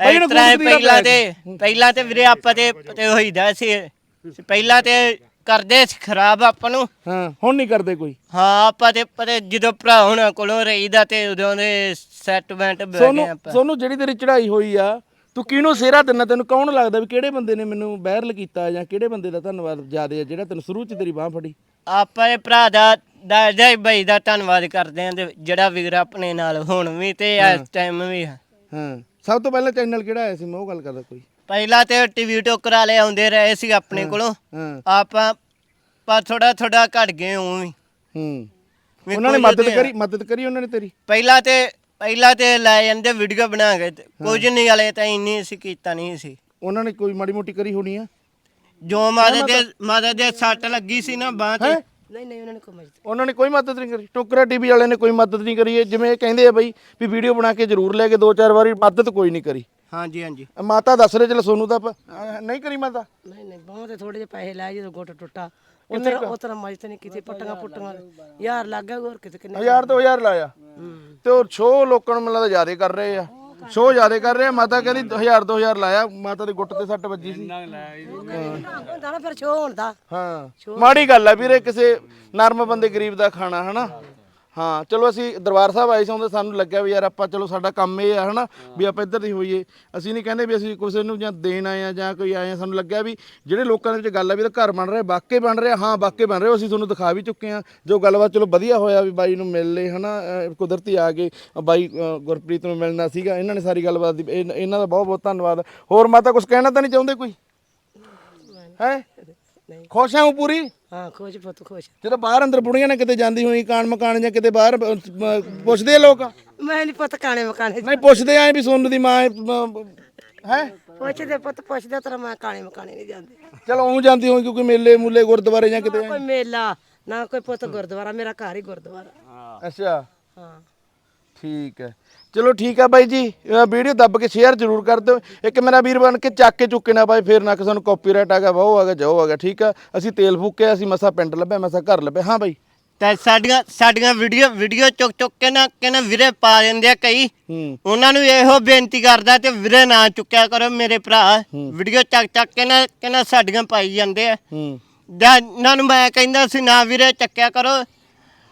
ਪਹਿਲਾਂ ਤੇ ਪਹਿਲਾਂ ਤੇ ਵੀਰੇ ਆਪਾਂ ਤੇ ਤੇ ਹੋਈਦਾ ਸੀ। ਪਹਿਲਾਂ ਤੇ ਕਰਦੇ ਸੀ ਖਰਾਬ ਆਪਾਂ ਨੂੰ। ਹਾਂ ਹੁਣ ਨਹੀਂ ਕਰਦੇ ਕੋਈ। ਹਾਂ ਆਪਾਂ ਤੇ ਪਤੇ ਜਦੋਂ ਭਰਾ ਹੁਣਾਂ ਕੋਲੋਂ ਰਹੀਦਾ ਤੇ ਉਦੋਂ ਦੇ ਸੈਟਮੈਂਟ ਬਹਿ ਗਏ ਸੋਨੂੰ ਆਪਾਂ। ਸੋਨੂੰ ਜਿਹੜੀ ਤੇਰੀ ਚੜ੍ਹਾਈ ਹੋਈ ਆ ਤੂੰ ਕਿਹਨੂੰ ਸਿਹਰਾ ਦਿੰਨਾ ਤੈਨੂੰ ਕੌਣ ਲੱਗਦਾ ਵੀ ਕਿਹੜੇ ਬੰਦੇ ਨੇ ਮੈਨੂੰ ਵਾਇਰਲ ਕੀਤਾ ਜਾਂ ਕਿਹੜੇ ਬੰਦੇ ਦਾ ਧੰਨਵਾਦ ਜ਼ਿਆਦਾ ਆ ਜਿਹੜਾ ਤੈਨੂੰ ਸ਼ੁਰੂ ਚ ਤੇਰੀ ਬਾਹ ਫੜੀ? ਆਪਾਂ ਦੇ ਭਰਾ ਦਾ ਦਾ ਦਾ ਭਾਈ ਦਾ ਧੰਨਵਾਦ ਕਰਦੇ ਆਂ ਤੇ ਜਿਹੜਾ ਵੀਰ ਆਪਣੇ ਨਾਲ ਹੁਣ ਵੀ ਤੇ ਇਸ ਟਾਈਮ ਵੀ। ਹਾਂ। ਸਭ ਤੋਂ ਪਹਿਲਾਂ ਚੈਨਲ ਕਿਹੜਾ ਆਇਆ ਸੀ? ਮੈਂ ਉਹ ਗੱਲ ਕਰਦਾ ਕੋਈ। ਪਹਿਲਾਂ ਤੇ ਟੀਵੀ ਟੋਕਰ ਵਾਲੇ ਆਉਂਦੇ ਰਹੇ ਸੀ ਆਪਣੇ ਕੋਲੋਂ। ਹਾਂ। ਆਪਾਂ ਪਰ ਥੋੜਾ ਥੋੜਾ ਘਟ ਗਏ ਉਹ ਵੀ। ਹੂੰ। ਵੀ ਉਹਨਾਂ ਨੇ ਕੁਝ ਮਦਦ ਤੇ- ਕਰੀ ਮਦਦ ਕਰੀ ਉਹਨਾਂ ਨੇ ਤੇਰੀ? ਪਹਿਲਾਂ ਤੇ ਪਹਿਲਾਂ ਤੇ ਲੈ ਜਾਂਦੇ ਵੀਡੀਓ ਬਣਾ ਕੇ। ਤੇ ਕੁਝ ਨਹੀਂ ਵਾਲੇ ਤਾਂ ਇੰਨੀ ਸੀ ਕੀਤਾ ਨਹੀਂ ਸੀ। ਉਹਨਾਂ ਨੇ ਕੋਈ ਮਾੜੀ ਮੋਟੀ ਕਰੀ ਹੋਣੀ ਆ? ਜੋ ਮਾਦੇ ਦੇ ਮਾਦੇ ਦੇ ਸੱਟ ਲੱਗੀ ਸੀ ਨਾ ਬਾਹ ਤੇ। ਹੈਂ? ਨਹੀਂ ਨਹੀਂ ਉਹਨਾਂ ਨੇ ਕੋਈ ਮਦਦ ਉਹਨਾਂ ਨੇ ਕੋਈ ਮਦਦ ਨਹੀਂ ਕਰੀ। ਟੋਕਰਾ ਟੀਵੀ ਵਾਲਿਆਂ ਨੇ ਕੋਈ ਮਦਦ ਨਹੀਂ ਕਰੀ। ਇਹ ਜਿਵੇਂ ਇਹ ਕਹਿੰਦੇ ਆ ਬਈ ਵੀ ਵੀਡੀਓ ਬਣਾ ਕੇ ਜ਼ਰੂਰ ਲੈ ਕੇ ਦੋ ਚਾਰ ਵਾਰੀ ਮਦਦ ਕੋਈ ਨਹੀਂ ਕਰੀ। ਹਾਂਜੀ ਹਾਂਜੀ। ਮਾਤਾ ਦੱਸ ਰਹੇ ਚਲ ਸੋਨੂੰ ਤਾਂ ਪ- ਅਹ ਨਹੀਂ ਕਰੀ ਮਾਤਾ? ਨਹੀਂ ਨਹੀਂ ਬਹੁਤ ਤੇ ਥੋੜੇ ਜਿਹੇ ਪੈਸੇ ਲਾਏ ਜਦੋਂ ਗੁੱਟ ਟੁੱਟਾ। ਉਤਰ ਉਤਰ ਮਦਦ ਨਹੀਂ ਕੀਤੀ ਪੱਟੀਆਂ ਪੁੱਟੀਆਂ ਯਾਰ ਲੱਗ ਗਿਆ ਹੋਰ ਕਿਤੇ ਕਿੰਨੇ ਹਜ਼ਾਰ ਤੋਂ ਹਜ਼ਾਰ ਲਾਇਆ। ਤੇ ਉਹ ਸ਼ੋਅ ਲੋਕਾਂ ਨੂੰ ਮੈਨੂੰ ਲੱਗਦਾ ਜ਼ਿਆਦਾ ਕਰ ਰਹੇ ਆ। ਸ਼ੋਅ ਜ਼ਿਆਦਾ ਕਰ ਰਹੇ ਆ। ਮਾਤਾ ਕਹਿੰਦੀ ਹਜ਼ਾਰ ਦੋ ਹਜ਼ਾਰ ਲਾਇਆ। ਮਾਤਾ ਦੇ ਗੁੱਟ ਤੇ ਸੱਟ ਵੱਜੀ ਸੀ। ਹੁੰਦਾ ਨਾ ਫਿਰ ਸ਼ੋਅ ਹੁੰਦਾ। ਹਾਂ। ਮਾੜੀ ਗੱਲ ਆ ਵੀਰੇ ਕਿਸੇ ਨਰਮ ਬੰਦੇ ਗਰੀਬ ਦਾ ਖਾਣਾ ਹਨਾ? ਹਾਂ ਚਲੋ ਅਸੀਂ ਦਰਬਾਰ ਸਾਹਿਬ ਆਏ ਸੀ ਉਹਦੇ ਸਾਨੂੰ ਲੱਗਿਆ ਵੀ ਯਾਰ ਆਪਾਂ ਚਲੋ ਸਾਡਾ ਕੰਮ ਇਹ ਆ ਹਨਾ ਵੀ ਆਪਾਂ ਇੱਧਰ ਦੀ ਹੋਈਏ। ਅਸੀਂ ਨਹੀਂ ਕਹਿੰਦੇ ਵੀ ਅਸੀਂ ਕਿਸੇ ਨੂੰ ਜਾਂ ਦੇਣ ਆਏ ਆ ਜਾਂ ਕੋਈ ਆਏ ਆ ਸਾਨੂੰ ਲੱਗਿਆ ਵੀ ਜਿਹੜੇ ਲੋਕਾਂ ਦੇ ਵਿੱਚ ਗੱਲ ਆ ਵੀ ਇਹਦਾ ਘਰ ਬਣ ਰਿਹਾ ਵਾਕਈ ਬਣ ਰਿਹਾ ਹਾਂ ਵਾਕਈ ਬਣ ਰਿਹਾ ਅਸੀਂ ਤੁਹਾਨੂੰ ਦਿਖਾ ਵੀ ਚੁੱਕੇ ਆ। ਜੋ ਗੱਲਬਾਤ ਚਲੋ ਵਧੀਆ ਹੋਇਆ ਵੀ ਬਾਈ ਨੂੰ ਮਿਲ ਲਏ ਹਨਾ ਕੁਦਰਤੀ ਆ ਗਏ ਬਾਈ ਗੁਰਪ੍ਰੀਤ ਨੂੰ ਮਿਲਣਾ ਸੀਗਾ ਇਹਨਾਂ ਨੇ ਸਾਰੀ ਗੱਲਬਾਤ ਦੀ ਇਹ- ਇਹਨਾਂ ਦਾ ਬਹੁਤ ਬਹੁਤ ਧੰਨਵਾਦ। ਹੋਰ ਮਾਤਾ ਕੁਝ ਕਹਿਣਾ ਤਾਂ ਨਹੀਂ ਚਾਹੁੰਦੇ ਕੋਈ? ਹੈ? ਨਹੀਂ। ਖੁਸ਼ ਹਾਂ ਪੂਰੀ? ਹਾਂ ਖੁਸ਼ ਪੁੱਤ ਖੁਸ਼। ਜਦੋਂ ਬਾਹਰ ਅੰਦਰ ਬੁੜੀਆਂ ਨੇ ਕਿਤੇ ਜਾਂਦੀ ਹੋਈ ਕਾਣ ਮਕਾਨ ਜਾਂ ਕਿਤੇ ਬਾਹਰ ਅਹ, ਅਹ, ਪੁੱਛਦੇ ਆ ਲੋਕ? ਮੈਂ ਨਹੀਂ ਪੁੱਤ ਕਾਣੇ ਮਕਾਣੇ ਨਹੀਂ ਪੁੱਛਦੇ ਆਏ ਵੀ ਸੋਨੂੰ ਦੀ ਮਾਂ ਹੈ? ਪੁੱਛਦੇ ਪੁੱਤ ਪੁੱਛਦੇ ਤੇਰਾ ਮੈਂ ਕਾਣੇ ਮਕਾਣੇ ਨਹੀਂ ਜਾਂਦੀ। ਚਲੋ ਉਹ ਜਾਂਦੀ ਹੋਈ ਕਿਉਂਕਿ ਮੇਲੇ ਮੂਲੇ ਗੁਰਦੁਆਰੇ ਜਾਂ ਕਿਤੇ ਕੋਈ ਮੇਲਾ ਨਾ ਕੋਈ ਪੁੱਤ ਗੁਰਦੁਆਰਾ ਮੇਰਾ ਘਰ ਹੀ ਗੁਰਦੁਆਰਾ। ਅੱਛਾ। ਹਾਂ। ਠੀਕ ਹੈ। ਚਲੋ ਠੀਕ ਆ ਬਾਈ ਜੀ ਵੀਡੀਓ ਦੱਬ ਕੇ ਸ਼ੇਅਰ ਜ਼ਰੂਰ ਕਰ ਦਿਓ। ਇੱਕ ਮੇਰਾ ਵੀਰ ਬਣ ਕੇ ਚੱਕ ਕੇ ਚੁੱਕੇ ਨਾ ਬਾਈ ਫੇਰ ਨਾ ਕਿ ਸਾਨੂੰ ਕਾਪੀਰਾਈਟ ਆ ਗਿਆ ਵਾਹ ਆ ਗਿਆ ਜਾਓ ਆ ਗਿਆ ਠੀਕ ਆ? ਅਸੀਂ ਤੇਲ ਫੂਕਿਆ ਅਸੀਂ ਮਸਾ ਪਿੰਡ ਲੱਭਿਆ ਮਸਾ ਘਰ ਲੱਭਿਆ। ਹਾਂ ਬਾਈ। ਤੇ ਸਾਡੀਆਂ ਸਾਡੀਆਂ ਵੀਡੀਓ ਵੀਡੀਓ ਚੁੱਕ ਚੁੱਕ ਕੇ ਨਾ ਕਹਿੰਦਾ ਵੀਰੇ ਪਾ ਦਿੰਦੇ ਆ ਕਈ। ਉਹਨਾਂ ਨੂੰ ਇਹੋ ਬੇਨਤੀ ਕਰਦਾ ਤੇ ਵੀਰੇ ਨਾ ਚੁੱਕਿਆ ਕਰੋ ਮੇਰੇ ਭਰਾ। ਵੀਡੀਓ ਚੱਕ ਚੱਕ ਕੇ ਨਾ ਕਹਿੰਦਾ ਸਾਡੀਆਂ ਪਾਈ ਜਾਂਦੇ ਆ। ਹੂੰ। ਇਹਨਾਂ ਨੂੰ ਮੈਂ ਕਹਿੰਦਾ ਸੀ ਨਾ ਵੀਰੇ ਚੱਕਿਆ ਕਰੋ।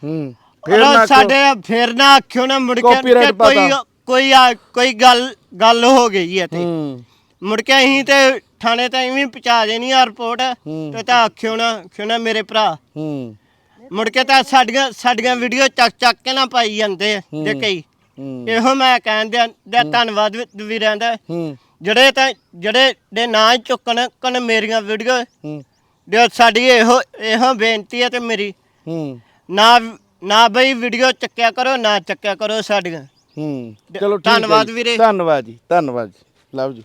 ਹੂੰ। ਫੇਰ ਸਾਡੇ ਫੇਰ ਨਾ ਆਖਿਓ ਨਾ ਮੁੜ ਕੇ Copyright ਕਿ ਕੋਈ ਪਤਾ। ਕੋਈ ਆ- ਕੋਈ ਗੱਲ ਗੱਲ ਹੋ ਗਈ ਹੈ ਤੇ ਹੂੰ। ਮੁੜ ਕੇ ਅਸੀਂ ਤੇ ਥਾਣੇ ਤਾਂ ਇਵੇਂ ਪਹੁੰਚਾ ਦੇਣੀ ਆ ਰਿਪੋਰਟ ਤੇ ਤਾਂ ਆਖਿਓ ਨਾ ਆਖਿਓ ਨਾ ਮੇਰੇ ਭਰਾ। ਹੂੰ। ਮੁੜ ਕੇ ਤਾਂ ਸਾਡੀਆਂ ਸਾਡੀਆਂ ਵੀਡੀਓ ਚੱਕ ਚੱਕ ਕੇ ਨਾ ਪਾਈ ਜਾਂਦੇ ਆ ਜੇ ਕਈ। ਹੂੰ। ਇਹੋ ਮੈਂ ਕਹਿੰਦਾ ਦਾ ਧੰਨਵਾਦ ਵੀ- ਵੀਰਾਂ ਦਾ ਹੂੰ। ਜਿਹੜੇ ਤਾਂ ਜਿਹੜੇ ਦੇ ਨਾਂ ਚੁੱਕਣ ਕਨ ਮੇਰੀਆਂ ਵੀਡੀਓ ਹੂੰ। ਦੇ ਸਾਡੀ ਇਹੋ ਇਹੋ ਬੇਨਤੀ ਹੈ ਤੇ ਮੇਰੀ। ਹੂੰ। ਨਾ ਨਾ ਬਈ ਵੀਡੀਓ ਚੱਕਿਆ ਕਰੋ ਨਾ ਚੱਕਿਆ ਕਰੋ ਸਾਡੀਆਂ ਹੂੰ ਚਲੋ ਠੀਕ ਹੈ ਧੰਨਵਾਦ ਜੀ। ਵੀਰੇ। ਧੰਨਵਾਦ ਜੀ ਧੰਨਵਾਦ ਜੀ ਲਵ ਜੀ